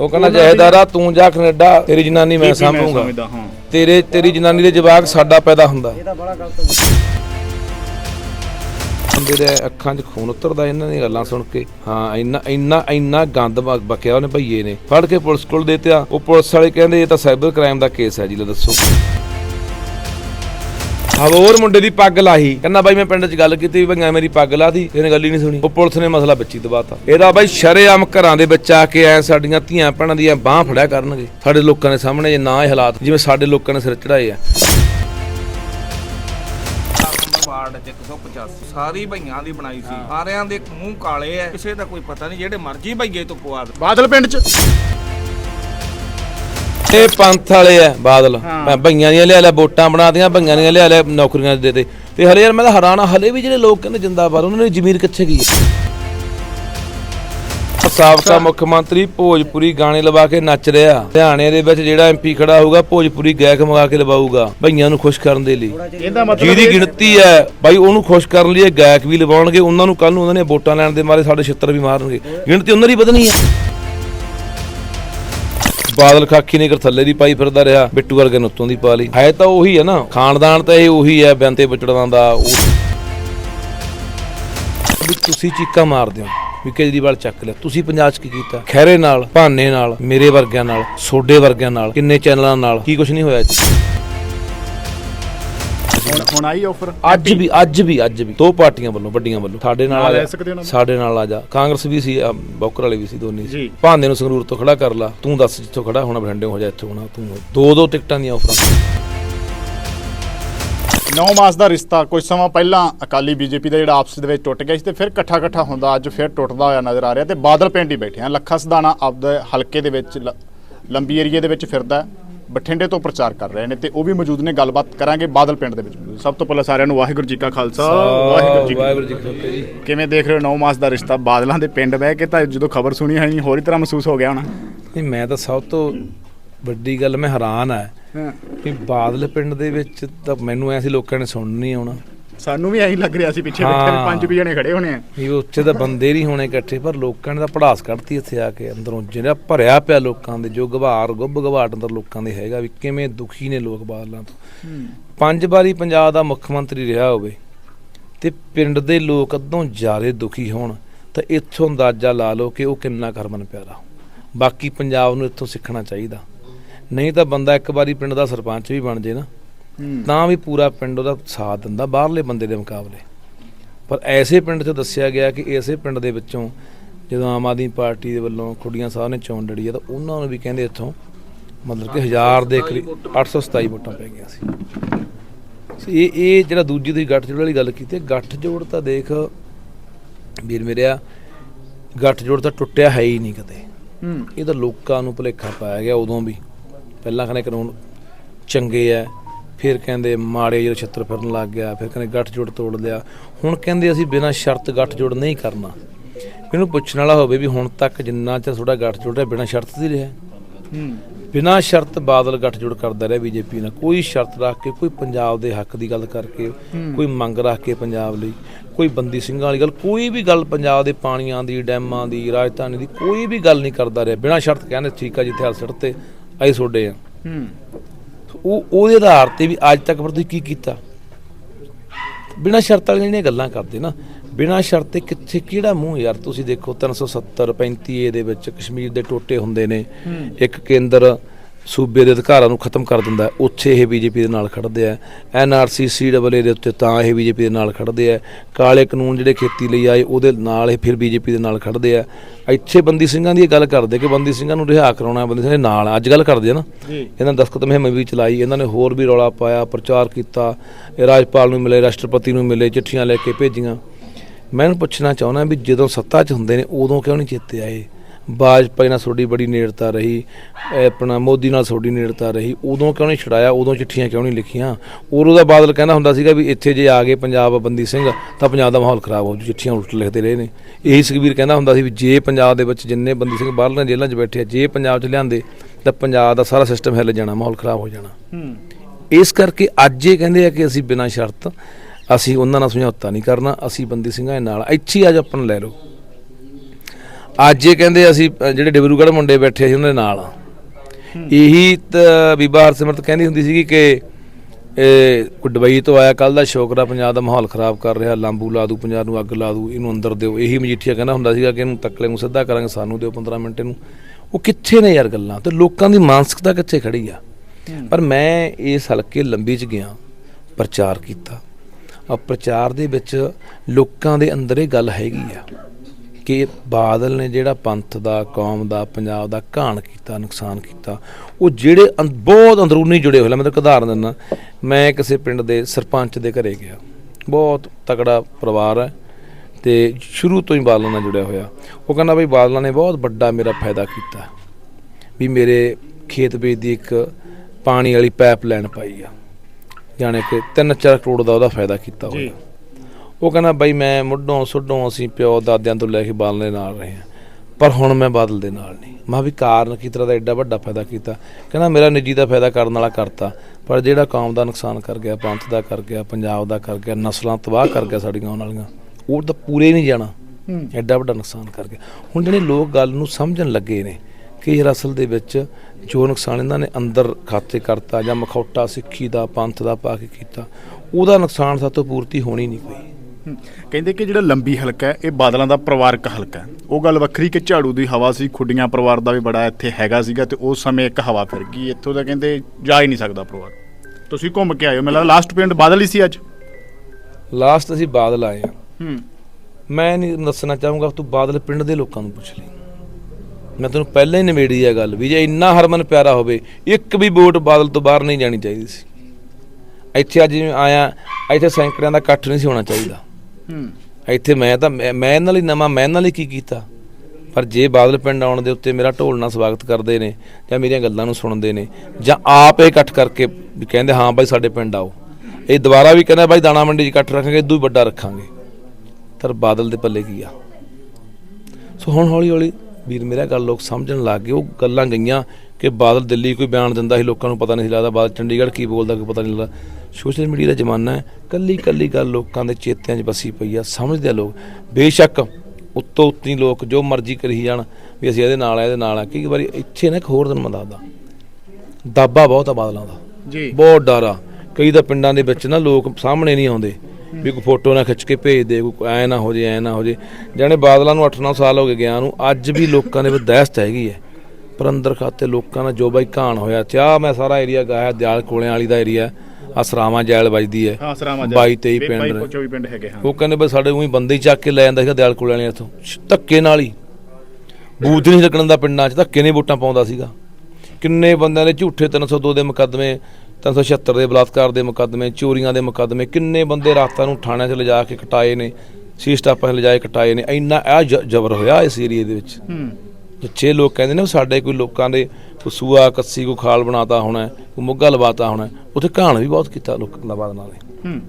ਉਹ ਕਹਿੰਦਾ ਜਹੇਦਾਰਾ ਤੂੰ ਜਾ ਕੈਨੇਡਾ ਤੇਰੀ ਜਨਾਨੀ ਮੈਂ ਸਾਂਭੂਗਾ। ਤੇਰੇ ਤੇਰੀ ਜਨਾਨੀ ਦੇ ਜਵਾਕ ਸਾਡਾ ਪੈਦਾ ਹੁੰਦਾ। ਇਹ ਤਾਂ ਬੜਾ ਗਲਤ ਬੰਦੇ ਦੇ ਅੱਖਾਂ 'ਚ ਖੂਨ ਉਤਰਦਾ ਇਹਨਾਂ ਦੀਆਂ ਗੱਲਾਂ ਸੁਣ ਕੇ। ਹਾਂ ਇੰਨਾ ਇੰਨਾ ਇੰਨਾ ਗੰਦ ਬਕਿਆ ਉਹਨੇ ਭਈਏ ਨੇ। ਫੜ ਕੇ ਪੁਲਿਸ ਕੋਲ ਦੇਤਿਆ। ਉਹ ਪੁਲਿਸ ਵਾਲੇ ਕਹਿੰਦੇ ਇਹ ਤਾਂ ਸਾਈਬਰ ਕ੍ਰਾਈਮ ਦਾ ਕੇਸ ਹੈ ਜੀ ਲੈ ਦੱਸੋ। ਹਵੋਰ ਮੁੰਡੇ ਦੀ ਪੱਗ ਲਾਹੀ। ਕਹਿੰਦਾ ਬਾਈ ਮੈਂ ਪਿੰਡ 'ਚ ਗੱਲ ਕੀਤੀ ਵੀ ਭੰਗਾ ਮੇਰੀ ਪੱਗ ਲਾਦੀ ਇਹਨੇ ਗੱਲ ਹੀ ਨਹੀਂ ਸੁਣੀ। ਉਹ ਪੁਲਿਸ ਨੇ ਮਸਲਾ ਵਿੱਚ ਹੀ ਦਬਾਤਾ ਇਹਦਾ ਬਾਈ ਸ਼ਰੇਆਮ ਘਰਾਂ ਦੇ ਵਿੱਚ ਆ ਕੇ ਐ ਸਾਡੀਆਂ ਧੀਆਂ ਭੈਣਾਂ ਦੀਆਂ ਬਾਹ ਫੜਿਆ ਕਰਨਗੇ। ਸਾਡੇ ਲੋਕਾਂ ਦੇ ਸਾਹਮਣੇ ਜੇ ਨਾ ਇਹ ਹਾਲਾਤ ਜਿਵੇਂ ਸਾਡੇ ਲੋਕਾਂ ਨੇ ਸਿਰ ਚੜਾਏ ਆ। ਵਾਰਡ ਚ 185 ਸਾਰੀ ਭਈਆਂ ਦੀ ਬਣਾਈ ਸੀ। ਸਾਰਿਆਂ ਦੇ ਮੂੰਹ ਕਾਲੇ ਐ ਕਿਸੇ ਦਾ ਕੋਈ ਪਤਾ ਨਹੀਂ ਜਿਹੜੇ ਮਰਜ਼ੀ ਭਈਏ ਤੋਂ ਪਵਾ ਦੇ ਬਾਦਲ ਪਿੰਡ ਚ। ਇਹ ਪੰਥ ਵਾਲੇ ਆ ਬਾਦਲ। ਮੈਂ ਭਈਆਂ ਦੀਆਂ ਲਿਆ ਲਿਆ ਵੋਟਾਂ ਬਣਾਦੀਆਂ ਭਈਆਂ ਦੀਆਂ ਲਿਆ ਲਿਆ ਨੌਕਰੀਆਂ ਦੇ ਦੇ। ਤੇ ਹਲੇ ਯਾਰ ਮੈਂ ਤਾਂ ਹੈਰਾਨ ਆ ਹਲੇ ਵੀ ਜਿਹੜੇ ਲੋਕ ਕਹਿੰਦੇ ਜਿੰਦਾਬਾਦ ਉਹਨਾਂ ਨੇ ਜ਼ਮੀਰ ਕਿੱਥੇ ਗਈ ਸਾਬਕਾ ਮੁੱਖ ਮੰਤਰੀ ਭੋਜਪੁਰੀ ਗਾਣੇ ਲਵਾ ਕੇ ਨੱਚ ਰਿਹਾ। ਹਰਿਆਣੇ ਦੇ ਵਿੱਚ ਜਿਹੜਾ ਐਮਪੀ ਖੜਾ ਹੋਊਗਾ ਭੋਜਪੁਰੀ ਗਾਇਕ ਮੰਗਾ ਕੇ ਲਵਾਊਗਾ ਭਈਆਂ ਨੂੰ ਖੁਸ਼ ਕਰਨ ਦੇ ਲਈ। ਜਿਹਦੀ ਗਿਣਤੀ ਹੈ ਬਾਈ ਉਹਨੂੰ ਖੁਸ਼ ਕਰਨ ਲਈ ਗਾਇਕ ਵੀ ਲਵਾਉਣਗੇ ਉਹਨਾਂ ਨੂੰ ਕੱਲ ਨੂੰ ਉਹਨਾਂ ਨੇ ਵੋਟਾਂ ਲੈਣ ਦੇ ਮਾਰੇ ਸਾਡੇ ਛਿੱਤਰ ਵੀ ਮਾਰਨਗੇ। ਗਿਣਤੀ ਉਹਨਾਂ ਦੀ ਵਧਣੀ ਹੈ। ਬਾਦਲ ਖਾਕੀ ਨੇ ਕਰ ਥੱਲੇ ਦੀ ਪਾਈ ਫਿਰਦਾ ਰਿਹਾ, ਬਿੱਟੂ ਵਰਗੇ ਨੂੰ ਉੱਤੋਂ ਦੀ ਪਾ ਲਈ। ਹੈ ਤਾਂ ਉਹੀ ਹੈ ਨਾ, ਖਾਨਦਾਨ ਤਾਂ ਇਹ ਉਹੀ ਹੈ ਬਿਆੰਤੇ ਵਿਚੜਾਂ ਦਾ ਵੀ ਤੁਸੀਂ ਚੀਕਾ ਮਾਰਦੇ ਹੋ, ਵੀ ਕੇਜਰੀਵਾਲ ਚੱਕ ਲਿਆ। ਤੁਸੀਂ ਪੰਜਾਬ 'ਚ ਕੀ ਕੀਤਾ? ਖੈਰੇ ਨਾਲ ਭਾਨੇ ਨਾਲ, ਮੇਰੇ ਵਰਗਿਆਂ ਨਾਲ ਸੋਡੇ ਵਰਗਿਆਂ ਨਾਲ, ਕਿੰਨੇ ਚੈਨਲਾਂ ਨਾਲ, ਕੀ ਕੁਝ ਨਹੀਂ ਹੋਇਆ ਇੱਥੇ। ਹੁਣ ਹੁਣ ਆਈ ਆਫਰ ਅੱਜ ਵੀ ਅੱਜ ਵੀ ਅੱਜ ਵੀ। ਦੋ ਪਾਰਟੀਆਂ ਵੱਲੋਂ ਵੱਡੀਆਂ ਵੱਲੋਂ। ਸਾਡੇ ਨਾਲ ਨਾਲ ਆ ਲੈ ਜਾ ਸਕਦੇ ਹੋ ਨਾ? ਸਾਡੇ ਨਾਲ ਆ ਜਾ। ਕਾਂਗਰਸ ਵੀ ਸੀ ਬੌਕਰ ਵਾਲੇ ਵੀ ਸੀ ਦੋਨੇ। ਜੀ। ਭਾਂਦੇ ਨੂੰ ਸੰਗਰੂਰ ਤੋਂ ਖੜਾ ਕਰ ਲਾ। ਤੂੰ ਦੱਸ ਜਿੱਥੋਂ ਖੜਾ ਹੋਣਾ ਬਠਿੰਡੇ ਹੋ ਜਾ ਇੱਥੋਂ ਹੋਣਾ ਤੂੰ ਦੋ ਦੋ ਟਿਕਟਾਂ ਦੀਆਂ ਆਫਰਾਂ 9 ਮਾਸ ਦਾ ਰਿਸ਼ਤਾ ਕੁਝ ਸਮਾਂ ਪਹਿਲਾਂ ਅਕਾਲੀ ਬੀਜੇਪੀ ਦਾ ਜਿਹੜਾ ਆਪਸ ਦੇ ਵਿੱਚ ਟੁੱਟ ਗਿਆ ਸੀ ਤੇ ਫਿਰ ਇਕੱਠਾ ਇਕੱਠਾ ਹੁੰਦਾ ਅੱਜ ਫਿਰ ਟੁੱਟਦਾ ਹੋਇਆ ਨਜ਼ਰ ਆ ਰਿਹਾ ਤੇ ਬਾਦਲ ਪਿੰਡ ਹੀ ਬੈਠੇ ਆ। ਲੱਖਾ ਸਦਾਣਾ ਆਪਦੇ ਹਲਕੇ ਦੇ ਵਿੱਚ ਲੰਬੀ ਏਰੀਏ ਦੇ ਵਿੱਚ ਫਿਰਦਾ। ਬਠਿੰਡੇ ਤੋਂ ਪ੍ਰਚਾਰ ਕਰ ਰਹੇ ਨੇ ਤੇ ਉਹ ਵੀ ਮੌਜੂਦ ਨੇ ਗੱਲਬਾਤ ਕਰਾਂਗੇ ਬਾਦਲ ਪਿੰਡ ਦੇ ਵਿੱਚ। ਸਭ ਤੋਂ ਪਹਿਲਾਂ ਸਾਰਿਆਂ ਨੂੰ ਵਾਹਿਗੁਰੂ ਜੀ ਕਾ ਖਾਲਸਾ ਵਾਹਿਗੁਰੂ ਜੀ ਕੀ ਵਾਹਿਗੁਰੂ ਜੀ ਕੀ ਫਤਿਹ ਜੀ। ਕਿਵੇਂ ਦੇਖ ਰਹੇ ਹੋ 9 ਮਾਸ ਦਾ ਰਿਸ਼ਤਾ ਬਾਦਲਾਂ ਦੇ ਪਿੰਡ ਬਹਿ ਕੇ? ਤਾਂ ਜਦੋਂ ਖਬਰ ਸੁਣੀ ਹੈ ਨਹੀਂ ਹੋਰ ਹੀ ਤਰ੍ਹਾਂ ਮਹਿਸੂਸ ਹੋ ਗਿਆ ਹੋਣਾ? ਨਹੀਂ ਮੈਂ ਤਾਂ ਸਭ ਤੋਂ ਵੱਡੀ ਗੱਲ ਮੈਂ ਹੈਰਾਨ ਆ ਵੀ ਬਾਦਲ ਪਿੰਡ ਦੇ ਵਿੱਚ ਤਾਂ ਮੈਨੂੰ ਐਸੀ ਲੋਕਾਂ ਨੇ ਸੁਣਨ ਨਹੀਂ ਆਉਣਾ। ਸਾਨੂੰ ਵੀ ਐਂ ਲੱਗ ਰਿਹਾ ਸੀ ਪਿੱਛੇ ਬੈਠੇ ਹਾਂ। ਪੰਜ ਵੀ ਜਣੇ ਖੜੇ ਹੋਣੇ ਆ। ਵੀ ਉੱਥੇ ਤਾਂ ਬੰਦੇ ਨਹੀਂ ਹੋਣੇ ਇਕੱਠੇ ਪਰ ਲੋਕਾਂ ਨੇ ਤਾਂ ਪੜਾਸ ਕੱਢਤੀ ਇੱਥੇ ਆ ਕੇ ਅੰਦਰੋਂ। ਜਿਹੜਾ ਭਰਿਆ ਪਿਆ ਲੋਕਾਂ ਦੇ ਜੋ ਗਵਾਰ ਗੁੱਬ ਗਵਾਟ ਅੰਦਰ ਲੋਕਾਂ ਦੇ ਹੈਗਾ ਵੀ ਕਿਵੇਂ ਦੁਖੀ ਨੇ ਲੋਕ ਬਾਦਲਾਂ ਤੋਂ। ਪੰਜ ਵਾਰੀ ਪੰਜਾਬ ਦਾ ਮੁੱਖ ਮੰਤਰੀ ਰਿਹਾ ਹੋਵੇ ਤੇ ਪਿੰਡ ਦੇ ਲੋਕ ਅੱਧੋਂ ਜ਼ਿਆਦਾ ਦੁਖੀ ਹੋਣ ਤਾਂ ਇੱਥੋਂ ਅੰਦਾਜ਼ਾ ਲਾ ਲਓ ਕਿ ਉਹ ਕਿੰਨਾ ਕਰਮਨ ਪਿਆਰਾ ਬਾਕੀ ਪੰਜਾਬ ਨੂੰ ਇੱਥੋਂ ਸਿੱਖਣਾ ਚਾਹੀਦਾ। ਨਹੀਂ ਤਾਂ ਬੰਦਾ ਇੱਕ ਵਾਰੀ ਪਿੰਡ ਦਾ ਸਰਪੰਚ ਵੀ ਬਣ ਜੇ ਨਾ ਤਾਂ ਵੀ ਪੂਰਾ ਪਿੰਡ ਉਹਦਾ ਸਾਥ ਦਿੰਦਾ ਬਾਹਰਲੇ ਬੰਦੇ ਦੇ ਮੁਕਾਬਲੇ। ਪਰ ਐਸੇ ਪਿੰਡ 'ਚ ਦੱਸਿਆ ਗਿਆ ਕਿ ਐਸੇ ਪਿੰਡ ਦੇ ਵਿੱਚੋਂ ਜਦੋਂ ਆਮ ਆਦਮੀ ਪਾਰਟੀ ਦੇ ਵੱਲੋਂ ਖੁੱਡੀਆਂ ਸਾਹਿਬ ਨੇ ਚੋਣ ਲੜੀ ਆ ਤਾਂ ਉਹਨਾਂ ਨੂੰ ਵੀ ਕਹਿੰਦੇ ਇੱਥੋਂ ਮਤਲਬ ਕਿ ਹਜ਼ਾਰ ਦੇ ਕਰੀਬ 827 ਵੋਟਾਂ ਪੈ ਗਈਆਂ ਸੀ। ਸੋ ਇਹ ਇਹ ਜਿਹੜਾ ਦੂਜੀ ਦੀ ਗੱਠਜੋੜ ਵਾਲੀ ਗੱਲ ਕੀਤੀ ਹੈ, ਗੱਠਜੋੜ ਤਾਂ ਦੇਖ ਵੀਰ ਮੇਰਿਆ ਗੱਠਜੋੜ ਤਾਂ ਟੁੱਟਿਆ ਹੈ ਹੀ ਨਹੀਂ ਕਦੇ। ਹੂੰ। ਇਹ ਤਾਂ ਲੋਕਾਂ ਨੂੰ ਭੁਲੇਖਾ ਪਾਇਆ ਗਿਆ ਉਦੋਂ ਵੀ। ਪਹਿਲਾਂ ਕਹਿੰਦੇ ਕਾਨੂੰਨ ਚੰਗੇ ਆ ਫਿਰ ਕਹਿੰਦੇ ਮਾੜੇ ਜਦੋਂ ਛੱਤਰ ਫਿਰਨ ਲੱਗ ਗਿਆ ਫਿਰ ਕਹਿੰਦੇ ਗੱਠਜੋੜ ਤੋੜ ਲਿਆ। ਹੁਣ ਕਹਿੰਦੇ ਅਸੀਂ ਬਿਨਾਂ ਸ਼ਰਤ ਗੱਠਜੋੜ ਨਹੀਂ ਕਰਨਾ। ਇਹਨੂੰ ਪੁੱਛਣ ਵਾਲਾ ਹੋਵੇ ਵੀ ਹੁਣ ਤੱਕ ਜਿੰਨਾ ਚਿਰ ਤੁਹਾਡਾ ਗੱਠਜੋੜ ਹੈ ਬਿਨਾਂ ਸ਼ਰਤ ਦੀ ਰਿਹਾ। ਬਿਨਾਂ ਸ਼ਰਤ ਬਾਦਲ ਗੱਠਜੋੜ ਕਰਦਾ ਰਿਹਾ ਬੀਜੇਪੀ ਨਾਲ। ਕੋਈ ਸ਼ਰਤ ਰੱਖ ਕੇ ਕੋਈ ਪੰਜਾਬ ਦੇ ਹੱਕ ਦੀ ਗੱਲ ਕਰਕੇ ਕੋਈ ਮੰਗ ਰੱਖ ਕੇ ਪੰਜਾਬ ਲਈ ਕੋਈ ਬੰਦੀ ਸਿੰਘਾਂ ਵਾਲੀ ਗੱਲ ਕੋਈ ਵੀ ਗੱਲ ਪੰਜਾਬ ਦੇ ਪਾਣੀਆਂ ਦੀ ਡੈਮਾਂ ਦੀ ਰਾਜਧਾਨੀ ਦੀ ਕੋਈ ਵੀ ਗੱਲ ਨਹੀਂ ਕਰਦਾ ਰਿਹਾ। ਬਿਨਾਂ ਸ਼ਰਤ ਕਹਿੰਦੇ ਠੀਕ ਆ ਜਿੱਥੇ ਹਲ ਸੜ ਤੇ ਅਸੀਂ ਛੋਡੇ ਆ। ਹੂੰ। ਉਹ ਉਹਦੇ ਆਧਾਰ ਤੇ ਵੀ ਅੱਜ ਤੱਕ ਫਿਰ ਤੁਸੀਂ ਕੀ ਕੀਤਾ? ਬਿਨਾਂ ਸ਼ਰਤ ਵਾਲੀਆਂ ਜਿਹੜੀਆਂ ਗੱਲਾਂ ਕਰਦੇ ਨਾ ਬਿਨਾਂ ਸ਼ਰਤ ਤੇ ਕਿੱਥੇ ਕਿਹੜਾ ਮੂੰਹ ਯਾਰ? ਤੁਸੀਂ ਦੇਖੋ 370 35 ਏ ਦੇ ਵਿੱਚ ਕਸ਼ਮੀਰ ਦੇ ਟੋਟੇ ਹੁੰਦੇ ਨੇ। ਇੱਕ ਕੇਂਦਰ ਸੂਬੇ ਦੇ ਅਧਿਕਾਰਾਂ ਨੂੰ ਖਤਮ ਕਰ ਦਿੰਦਾ ਉੱਥੇ ਇਹ ਬੀਜੇਪੀ ਦੇ ਨਾਲ ਖੜਦੇ ਆ। ਐਨਆਰਸੀ ਸੀਡਬਲਏ ਦੇ ਉੱਤੇ ਤਾਂ ਇਹ ਬੀਜੇਪੀ ਦੇ ਨਾਲ ਖੜਦੇ ਆ। ਕਾਲੇ ਕਾਨੂੰਨ ਜਿਹੜੇ ਖੇਤੀ ਲਈ ਆਏ ਉਹਦੇ ਨਾਲ ਇਹ ਫਿਰ ਬੀਜੇਪੀ ਦੇ ਨਾਲ ਖੜਦੇ ਆ। ਇੱਥੇ ਬੰਦੀ ਸਿੰਘਾਂ ਦੀ ਇਹ ਗੱਲ ਕਰਦੇ ਕਿ ਬੰਦੀ ਸਿੰਘਾਂ ਨੂੰ ਰਿਹਾ ਕਰਾਉਣਾ ਬੰਦੀ ਸਿੰਘਾਂ ਦੇ ਨਾਲ ਅੱਜ ਗੱਲ ਕਰਦੇ ਆ ਨਾ। ਇਹਨਾਂ ਨੇ ਦਸਤਖਤ ਮੁਹਿੰਮ ਵੀ ਚਲਾਈ ਇਹਨਾਂ ਨੇ ਹੋਰ ਵੀ ਰੌਲਾ ਪਾਇਆ ਪ੍ਰਚਾਰ ਕੀਤਾ। ਇਹ ਰਾਜਪਾਲ ਨੂੰ ਮਿਲੇ ਰਾਸ਼ਟਰਪਤੀ ਨੂੰ ਮਿਲੇ ਚਿੱਠੀਆਂ ਲੈ ਕੇ ਭੇਜੀਆਂ। ਮੈਂ ਇਹਨੂੰ ਪੁੱਛਣਾ ਚਾਹੁੰਦਾ ਵੀ ਜਦੋਂ ਸੱਤਾ 'ਚ ਹੁੰਦੇ ਨੇ ਉਦੋਂ ਕਿਉਂ ਨਹੀਂ ਚੇਤੇ ਆਏ? ਬਾਜਪਾਈ ਨਾਲ ਤੁਹਾਡੀ ਬੜੀ ਨੇੜਤਾ ਰਹੀ ਆਪਣਾ ਮੋਦੀ ਨਾਲ ਤੁਹਾਡੀ ਨੇੜਤਾ ਰਹੀ ਉਦੋਂ ਕਿਉਂ ਨਹੀਂ ਛੜਾਇਆ ਉਦੋਂ ਚਿੱਠੀਆਂ ਕਿਉਂ ਨਹੀਂ ਲਿਖੀਆਂ? ਉਦੋਂ ਦਾ ਬਾਦਲ ਕਹਿੰਦਾ ਹੁੰਦਾ ਸੀਗਾ ਵੀ ਇੱਥੇ ਜੇ ਆ ਗਏ ਪੰਜਾਬ ਬੰਦੀ ਸਿੰਘ ਤਾਂ ਪੰਜਾਬ ਦਾ ਮਾਹੌਲ ਖਰਾਬ ਹੋ ਜੂ ਚਿੱਠੀਆਂ ਉਲਟ ਲਿਖਦੇ ਰਹੇ ਨੇ। ਇਹੀ ਸੁਖਬੀਰ ਕਹਿੰਦਾ ਹੁੰਦਾ ਸੀ ਵੀ ਜੇ ਪੰਜਾਬ ਦੇ ਵਿੱਚ ਜਿੰਨੇ ਬੰਦੀ ਸਿੰਘ ਬਾਹਰਲੀਆਂ ਜੇਲ੍ਹਾਂ 'ਚ ਬੈਠੇ ਆ ਜੇ ਪੰਜਾਬ 'ਚ ਲਿਆਂਦੇ ਤਾਂ ਪੰਜਾਬ ਦਾ ਸਾਰਾ ਸਿਸਟਮ ਹਿੱਲ ਜਾਣਾ ਮਾਹੌਲ ਖਰਾਬ ਹੋ ਜਾਣਾ। ਇਸ ਕਰਕੇ ਅੱਜ ਇਹ ਕਹਿੰਦੇ ਆ ਕਿ ਅਸੀਂ ਬਿਨਾਂ ਸ਼ਰਤ ਅਸੀਂ ਉਹਨਾਂ ਨਾਲ ਸਮਝੌਤਾ ਨਹੀਂ ਕਰਨਾ ਅਸੀਂ ਬੰਦੀ ਸਿੰਘਾਂ ਦੇ ਨਾਲ ਇੱਥੇ ਅੱਜ ਆਪਣਾ ਲੈ ਲਓ। ਅੱਜ ਇਹ ਕਹਿੰਦੇ ਅਸੀਂ ਜਿਹੜੇ ਡਿਬਰੂਗੜ੍ਹ ਮੁੰਡੇ ਬੈਠੇ ਸੀ ਉਹਨਾਂ ਦੇ ਨਾਲ। ਇਹੀ ਤਾਂ ਬੀਬਾ ਹਰਸਿਮਰਤ ਕਹਿੰਦੀ ਹੁੰਦੀ ਸੀਗੀ ਕਿ ਇਹ ਕੋਈ ਦੁਬਈ ਤੋਂ ਆਇਆ ਕੱਲ ਦਾ ਸ਼ੋਕਰਾ ਪੰਜਾਬ ਦਾ ਮਾਹੌਲ ਖਰਾਬ ਕਰ ਰਿਹਾ ਲਾਂਬੂ ਲਾ ਦੂ ਪੰਜਾਬ ਨੂੰ ਅੱਗ ਲਾ ਦੂ ਇਹਨੂੰ ਅੰਦਰ ਦਿਓ। ਇਹੀ ਮਜੀਠੀਆ ਕਹਿੰਦਾ ਹੁੰਦਾ ਸੀਗਾ ਕਿ ਇਹਨੂੰ ਤੱਕਲੇ ਨੂੰ ਸਿੱਧਾ ਕਰਾਂਗੇ ਸਾਨੂੰ ਦਿਓ 15 ਮਿੰਟ ਇਹਨੂੰ। ਉਹ ਕਿੱਥੇ ਨੇ ਯਾਰ ਗੱਲਾਂ? ਤੇ ਲੋਕਾਂ ਦੀ ਮਾਨਸਿਕਤਾ ਕਿੱਥੇ ਖੜੀ ਆ? ਪਰ ਮੈਂ ਇਸ ਹਲਕੇ ਲੰਬੀ ਚ ਗਿਆ ਪ੍ਰਚਾਰ ਕੀਤਾ। ਆ ਪ੍ਰਚਾਰ ਦੇ ਵਿੱਚ ਲੋਕਾਂ ਦੇ ਅੰਦਰ ਇਹ ਗੱਲ ਹੈਗੀ ਆ। ਕਿ ਬਾਦਲ ਨੇ ਜਿਹੜਾ ਪੰਥ ਦਾ, ਕੌਮ ਦਾ, ਪੰਜਾਬ ਦਾ ਘਾਣ ਕੀਤਾ, ਨੁਕਸਾਨ ਕੀਤਾ, ਉਹ ਜਿਹੜੇ ਅੰ- ਬਹੁਤ ਅੰਦਰੂਨੀ ਜੁੜੇ ਹੋਏ ਲੈ ਉਦਾਹਰਨ ਦਿੰਦਾ। ਮੈਂ ਕਿਸੇ ਪਿੰਡ ਦੇ ਸਰਪੰਚ ਦੇ ਘਰੇ ਗਿਆ। ਬਹੁਤ ਤਕੜਾ ਪਰਿਵਾਰ ਹੈ ਤੇ ਸ਼ੁਰੂ ਤੋਂ ਹੀ ਬਾਦਲਾਂ ਨਾਲ ਜੁੜਿਆ ਹੋਇਆ। ਉਹ ਕਹਿੰਦਾ ਬਈ ਬਾਦਲਾਂ ਨੇ ਬਹੁਤ ਵੱਡਾ ਮੇਰਾ ਫਾਇਦਾ ਕੀਤਾ। ਵੀ ਮੇਰੇ ਖੇਤ ਵਿੱਚ ਦੀ ਇੱਕ ਪਾਣੀ ਵਾਲੀ ਪਾਈਪ ਲਾਈਨ ਪਾਈ ਆ। ਜਾਣੇ ਕਿ 3-4 ਕਰੋੜ ਦਾ ਉਹਦਾ ਫਾਇਦਾ ਕੀਤਾ ਹੋਇਆ। ਉਹ ਕਹਿੰਦਾ ਬਈ ਮੈਂ ਮੁੱਢੋਂ ਸੁੱਢੋਂ ਅਸੀਂ ਪਿਓ ਦਾਦਿਆਂ ਤੋਂ ਲੈ ਕੇ ਬਾਦਲ ਦੇ ਨਾਲ ਰਹੇ ਹਾਂ ਪਰ ਹੁਣ ਮੈਂ ਬਾਦਲ ਦੇ ਨਾਲ ਨਹੀਂ। ਮੈਂ ਵੀ ਕਾਰਨ ਕੀ ਤਰ੍ਹਾਂ ਦਾ ਐਡਾ ਵੱਡਾ ਫਾਇਦਾ ਕੀਤਾ। ਕਹਿੰਦਾ ਮੇਰਾ ਨਿੱਜੀ ਦਾ ਫਾਇਦਾ ਕਰਨ ਵਾਲਾ ਕਰਤਾ ਪਰ ਜਿਹੜਾ ਕੌਮ ਦਾ ਨੁਕਸਾਨ ਕਰ ਗਿਆ ਪੰਥ ਦਾ ਕਰ ਗਿਆ ਪੰਜਾਬ ਦਾ ਕਰ ਗਿਆ ਨਸਲਾਂ ਤਬਾਹ ਕਰ ਗਿਆ ਸਾਡੀਆਂ ਆਉਣ ਵਾਲੀਆਂ ਉਹ ਤਾਂ ਪੂਰੇ ਨਹੀਂ ਜਾਣਾ। ਐਡਾ ਵੱਡਾ ਨੁਕਸਾਨ ਕਰ ਗਿਆ। ਹੁਣ ਜਿਹੜੇ ਲੋਕ ਗੱਲ ਨੂੰ ਸਮਝਣ ਲੱਗੇ ਨੇ ਕਿ ਯਾਰ ਅਸਲ ਦੇ ਵਿੱਚ ਜੋ ਨੁਕਸਾਨ ਇਹਨਾਂ ਨੇ ਅੰਦਰ ਖਾਤੇ ਕਰਤਾ ਜਾਂ ਮਖੌਟਾ ਸਿੱਖੀ ਦਾ ਪੰਥ ਦਾ ਪਾ ਕੇ ਕੀਤਾ ਉਹਦਾ ਨੁਕਸਾਨ ਸਾਤੋਂ ਪੂਰਤੀ ਹੋਣੀ ਨਹੀਂ ਕੋਈ। ਕਹਿੰਦੇ ਕਿ ਜਿਹੜਾ ਲੰਬੀ ਹਲਕਾ ਹੈ ਇਹ ਬਾਦਲਾਂ ਦਾ ਪਰਿਵਾਰਕ ਹਲਕਾ ਹੈ। ਉਹ ਗੱਲ ਵੱਖਰੀ ਕਿ ਝਾੜੂ ਦੀ ਹਵਾ ਸੀ ਖੁੱਡੀਆਂ ਪਰਿਵਾਰ ਦਾ ਵੀ ਬੜਾ ਇੱਥੇ ਹੈਗਾ ਸੀਗਾ ਤੇ ਉਸ ਸਮੇਂ ਇੱਕ ਹਵਾ ਫਿਰ ਗਈ। ਇੱਥੋਂ ਦਾ ਕਹਿੰਦੇ ਜਾ ਹੀ ਨਹੀਂ ਸਕਦਾ ਪਰਿਵਾਰ। ਤੁਸੀਂ ਘੁੰਮ ਕੇ ਆਏ ਹੋ ਮੈਨੂੰ ਲਾਸਟ ਪਿੰਡ ਬਾਦਲ ਹੀ ਸੀ ਅੱਜ। ਲਾਸਟ ਅਸੀਂ ਬਾਦਲ ਆਏ ਆ ਹੂੰ। ਮੈਂ ਨਹੀਂ ਦੱਸਣਾ ਚਾਹੂੰਗਾ ਤੂੰ ਬਾਦਲ ਪਿੰਡ ਦੇ ਲੋਕਾਂ ਨੂੰ ਪੁੱਛ ਲਈ। ਮੈਂ ਤੈਨੂੰ ਪਹਿਲਾਂ ਹੀ ਨਿਬੇੜੀ ਆ ਗੱਲ ਵੀ ਜੇ ਇੰਨਾ ਹਰਮਨ ਪਿਆਰਾ ਹੋਵੇ ਇੱਕ ਵੀ ਵੋਟ ਬਾਦਲ ਤੋਂ ਬਾਹਰ ਨਹੀਂ ਜਾਣੀ ਚਾਹੀਦੀ ਸੀ। ਇੱਥੇ ਅੱਜ ਆਇਆ ਇੱਥੇ ਸੈਂਕੜਿਆਂ ਦਾ ਇਕੱਠ ਨਹੀਂ ਸੀ ਹੋਣਾ ਚਾਹੀਦਾ। ਹੂੰ। ਇੱਥੇ ਮੈਂ ਤਾਂ ਮੈਂ ਮੈਂ ਇਹਨਾਂ ਲਈ ਨਵਾਂ, ਮੈਂ ਇਹਨਾਂ ਲਈ ਕੀ ਕੀਤਾ? ਪਰ ਜੇ ਬਾਦਲ ਪਿੰਡ ਆਉਣ ਦੇ ਉੱਤੇ ਮੇਰਾ ਢੋਲ ਨਾਲ ਸਵਾਗਤ ਕਰਦੇ ਨੇ, ਜਾਂ ਮੇਰੀਆਂ ਗੱਲਾਂ ਨੂੰ ਸੁਣਦੇ ਨੇ, ਜਾਂ ਆਪ ਇਹ ਇਕੱਠ ਕਰਕੇ ਵੀ ਕਹਿੰਦੇ, ਹਾਂ ਬਾਈ, ਸਾਡੇ ਪਿੰਡ ਆਓ। ਇਹ ਦੁਬਾਰਾ ਵੀ ਕਹਿੰਦਾ, ਬਾਈ, ਦਾਣਾ ਮੰਡੀ 'ਚ ਇਕੱਠ ਰੱਖਾਂਗੇ ਇਦੋਂ ਵੱਡਾ ਰੱਖਾਂਗੇ। ਪਰ ਬਾਦਲ ਦੇ ਪੱਲੇ ਕੀ ਆ? ਸੋ ਹੁਣ ਹੌਲੀ ਹੌਲੀ ਵੀਰ ਮੇਰਾ ਗੱਲ ਲੋਕ ਸਮਝਣ ਲੱਗ ਗਏ। ਉਹ ਗੱਲਾਂ ਗਈਆਂ ਕਿ ਬਾਦਲ ਦਿੱਲੀ ਕੋਈ ਬਿਆਨ ਦਿੰਦਾ ਸੀ, ਲੋਕਾਂ ਨੂੰ ਪਤਾ ਨਹੀਂ ਸੀ ਲੱਗਦਾ। ਬਾਦਲ ਚੰਡੀਗੜ੍ਹ ਕੀ ਬੋਲਦਾ, ਕੋਈ ਪਤਾ ਨਹੀਂ ਲੱਗਦਾ। ਸੋਸ਼ਲ ਮੀਡੀਆ ਦਾ ਜ਼ਮਾਨਾ ਹੈ ਕੱਲੀ ਕੱਲੀ ਗੱਲ ਲੋਕਾਂ ਦੇ ਚੇਤਿਆਂ 'ਚ ਵਸੀ ਪਈ ਆ ਸਮਝਦੇ ਆ ਲੋਕ। ਬੇਸ਼ੱਕ ਉੱਤੋਂ ਉੱਤੀ ਲੋਕ ਜੋ ਮਰਜ਼ੀ ਕਰੀ ਜਾਣ ਵੀ ਅਸੀਂ ਇਹਦੇ ਨਾਲ ਆ ਇਹਦੇ ਨਾਲ ਆ। ਕਈ ਵਾਰੀ ਇੱਥੇ ਨਾ ਇੱਕ ਹੋਰ ਦਿਨ ਮੈਂ ਦੱਸਦਾ। ਦਾਬਾ ਬਹੁਤ ਆ ਬਾਦਲਾਂ ਦਾ। ਜੀ। ਬਹੁਤ ਡਰ ਆ। ਕਈ ਤਾਂ ਪਿੰਡਾਂ ਦੇ ਵਿੱਚ ਨਾ ਲੋਕ ਸਾਹਮਣੇ ਨਹੀਂ ਆਉਂਦੇ ਵੀ ਕੋਈ ਫੋਟੋ ਨਾ ਖਿੱਚ ਕੇ ਭੇਜ ਦੇ ਕੋਈ ਐ ਨਾ ਹੋ ਜੇ ਐ ਨਾ ਹੋ ਜੇ। ਜਾਣੇ ਬਾਦਲਾਂ ਨੂੰ 8-9 ਸਾਲ ਹੋ ਗਏ ਗਿਆ ਨੂੰ ਅੱਜ ਵੀ ਲੋਕਾਂ ਦੇ ਵਿੱਚ ਦਹਿਸ਼ਤ ਹੈਗੀ ਹੈ। ਪਰ ਅੰਦਰ ਖਾਤੇ ਲੋਕਾਂ ਦਾ ਜੋ ਬਾਈ ਘਾਣ ਹੋਇਆ ਤੇ ਆ ਮੈਂ ਸਾਰਾ ਏਰੀਆ ਗਾਇਆ ਦਿਆਲ ਕੋਲਿਆਂ ਵਾਲੀ ਦਾ ਏਰੀਆ ਆ ਸਰਾਵਾਂ ਜੈਲ ਵੱਜਦੀ ਹੈ। ਹਾਂ ਸਰਾਮਾ 22 23 ਪਿੰਡ ਨੇ। 24 ਪਿੰਡ ਹੈਗੇ ਹਾਂ। ਉਹ ਕਹਿੰਦੇ ਬਈ ਸਾਡੇ ਉਹੀ ਬੰਦੇ ਹੀ ਚੱਕ ਕੇ ਲੈ ਜਾਂਦਾ ਸੀਗਾ ਦਿਆਲ ਕੋਲਿਆਂ ਵਾਲਿਆਂ ਤੋਂ ਧੱਕੇ ਨਾਲ ਹੀ। ਬੂਥ ਨਹੀਂ ਲੱਗਣ ਦਾ ਪਿੰਡਾਂ 'ਚ ਧੱਕੇ ਨਹੀਂ ਵੋਟਾਂ ਪਾਉਂਦਾ ਸੀਗਾ। ਕਿੰਨੇ ਬੰਦਿਆਂ ਦੇ ਝੂਠੇ 302 ਦੇ ਮੁਕੱਦਮੇ 376 ਦੇ ਬਲਾਤਕਾਰ ਦੇ ਮੁਕੱਦਮੇ ਚੋਰੀਆਂ ਦੇ ਮੁਕੱਦਮੇ ਕਿੰਨੇ ਬੰਦੇ ਰਾਤਾਂ ਨੂੰ ਥਾਣਿਆਂ 'ਚ ਲਿਜਾ ਕੇ ਕਟਾਏ ਨੇ ਸੀ ਸਟਾਪਾਂ 'ਚ ਲਿਜਾਏ ਕਟਾਏ ਨੇ। ਇੰਨਾ ਇਹ ਜ- ਜ਼ਬਰ ਹੋਇਆ ਇਸ ਏਰੀਏ ਦੇ ਵਿੱਚ। ਹੂੰ। ਜਿੱਥੇ ਲੋਕ ਕਹਿੰਦੇ ਨੇ ਵੀ ਸਾਡੇ ਕੋਈ ਲੋਕਾਂ ਦੇ ਕੋਈ ਸੂਆ ਕੱਸੀ ਕੋਈ ਖਾਲ ਬਣਾਤਾ ਹੋਣਾ ਕੋਈ ਮੁੱਗਾ ਲਵਾਤਾ ਹੋਣਾ ਉੱਥੇ ਕਹਾਣ ਵੀ ਬਹੁਤ ਕੀਤਾ ਲੋਕਾਂ ਦਾ ਬਾਦ ਨਾਲ ਹੂੰ।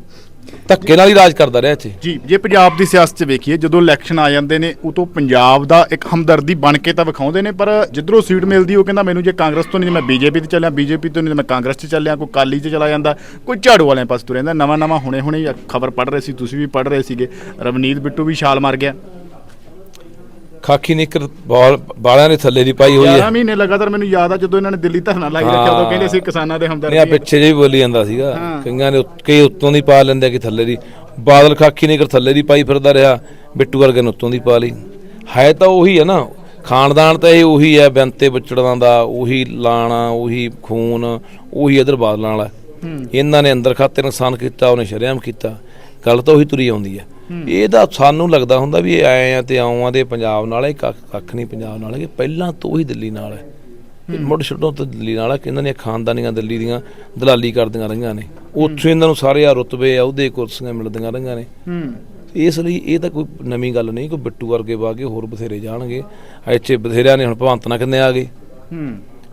ਧੱਕੇ ਨਾਲ ਹੀ ਰਾਜ ਕਰਦਾ ਰਿਹਾ ਇੱਥੇ। ਜੀ ਜੇ ਪੰਜਾਬ ਦੀ ਸਿਆਸਤ 'ਚ ਵੇਖੀਏ ਜਦੋਂ ਇਲੈਕਸ਼ਨ ਆ ਜਾਂਦੇ ਨੇ ਉਤੋਂ ਪੰਜਾਬ ਦਾ ਇੱਕ ਹਮਦਰਦੀ ਬਣ ਕੇ ਤਾਂ ਵਿਖਾਉਂਦੇ ਨੇ ਪਰ ਜਿੱਧਰੋਂ ਸੀਟ ਮਿਲਦੀ ਉਹ ਕਹਿੰਦਾ ਮੈਨੂੰ ਜੇ ਕਾਂਗਰਸ ਤੋਂ ਨਹੀਂ ਮੈਂ ਬੀਜੇਪੀ ਤੇ ਚੱਲਿਆ ਬੀਜੇਪੀ ਤੋਂ ਨਹੀਂ ਮੈਂ ਕਾਂਗਰਸ 'ਚ ਚੱਲਿਆ ਕੋਈ ਕਾਲੀ 'ਚ ਚਲਾ ਜਾਂਦਾ ਕੋਈ ਝਾੜੂ ਵਾਲਿਆਂ ਪਾਸ ਤੁਰ ਜਾਂਦਾ ਨਵਾਂ ਨਵਾਂ ਹੁਣੇ ਹੁਣੇ ਖਬਰ ਪੜ ਰਹੇ ਸੀ ਤੁਸੀਂ ਵੀ ਪੜ ਰਹੇ ਸੀਗੇ ਰਵਨੀਤ ਬਿੱਟੂ ਵੀ ਛਾਲ ਮਾਰ ਗਿਆ। ਖਾਕੀ ਨਿੱਕਰ ਬਾਲ ਦੇ ਥੱਲੇ ਦੀ ਪਾਈ ਹੋਈ 11 ਹੈ ਮਹੀਨੇ ਲਗਾਤਾਰ ਮੈਨੂੰ ਯਾਦ ਆ ਜਦੋਂ ਇਹਨਾਂ ਨੇ ਦਿੱਲੀ ਧਰਨਾ ਲਾਈ ਰੱਖਿਆ ਉਦੋਂ ਕਹਿੰਦੇ ਸੀ ਕਿਸਾਨਾਂ ਦੇ ਨਹੀਂ ਆ ਹਮਦਰਦੀ ਪਿੱਛੇ ਜਿਹੀ ਬੋਲੀ ਜਾਂਦਾ ਸੀਗਾ। ਕਈਆਂ ਨੇ ਕਈ ਉੱਤੋਂ ਦੀ ਪਾ ਲੈਂਦੇ ਕਿ ਥੱਲੇ ਦੀ। ਬਾਦਲ ਖਾਕੀ ਨਿੱਕਰ ਥੱਲੇ ਦੀ ਪਾਈ ਫਿਰਦਾ ਰਿਹਾ ਬਿੱਟੂ ਵਰਗੇ ਨੇ ਉੱਤੋਂ ਦੀ ਪਾ ਲਈ। ਹੈ ਤਾਂ ਉਹੀ ਹੈ ਨਾ ਖਾਨਦਾਨ ਤਾਂ ਇਹ ਉਹੀ ਹੈ ਬੈਂਤੇ ਵਿਚੜਾਂ ਦਾ ਉਹੀ ਲਾਣਾ ਉਹੀ ਖੂਨ ਉਹੀ ਇਧਰ ਬਾਦਲਾਂ ਵਾਲਾ। ਇਹਨਾਂ ਨੇ ਅੰਦਰ ਖਾਤੇ ਨੁਕਸਾਨ ਕੀਤਾ ਉਹਨੇ ਸ਼ਰੇਆਮ ਕੀਤਾ। ਗੱਲ ਤਾਂ ਉਹੀ ਤੁਰੀ ਆਉਂਦੀ ਹੈ ਇਹ ਤਾਂ ਸਾਨੂੰ ਲੱਗਦਾ ਹੁੰਦਾ ਵੀ ਇਹ ਆਏ ਆ ਤੇ ਆਉਂ ਆ ਦੇ ਪੰਜਾਬ ਨਾਲ ਇਹ ਕੱਖ ਨਹੀਂ ਪੰਜਾਬ ਨਾਲ ਕਿ ਪਹਿਲਾਂ ਤੋਂ ਉਹੀ ਦਿੱਲੀ ਨਾਲ ਹੈ। ਮੁੱਢ ਛੱਡੋ ਤਾਂ ਦਿੱਲੀ ਨਾਲ ਇਹਨਾਂ ਦੀਆਂ ਖਾਨਦਾਨੀਆਂ ਦਿੱਲੀ ਦੀਆਂ ਦਲਾਲੀ ਕਰਦੀਆਂ ਰਹੀਆਂ ਨੇ। ਉੱਥੇ ਇਹਨਾਂ ਨੂੰ ਸਾਰੇ ਆ ਰੁਤਬੇ ਆ ਕੁਰਸੀਆਂ ਮਿਲਦੀਆਂ ਰਹੀਆਂ ਨੇ। ਇਸ ਲਈ ਇਹ ਤਾਂ ਕੋਈ ਨਵੀਂ ਗੱਲ ਨਹੀਂ, ਕੋਈ ਬਿੱਟੂ ਵਰਗੇ ਵਾਗੇ ਹੋਰ ਬਥੇਰੇ ਜਾਣਗੇ। ਇੱਥੇ ਬਥੇਰਿਆਂ ਨੇ ਹੁਣ ਭਵੰਤ ਨਾਲ ਕਿੰਨੇ ਆ ਗਏ?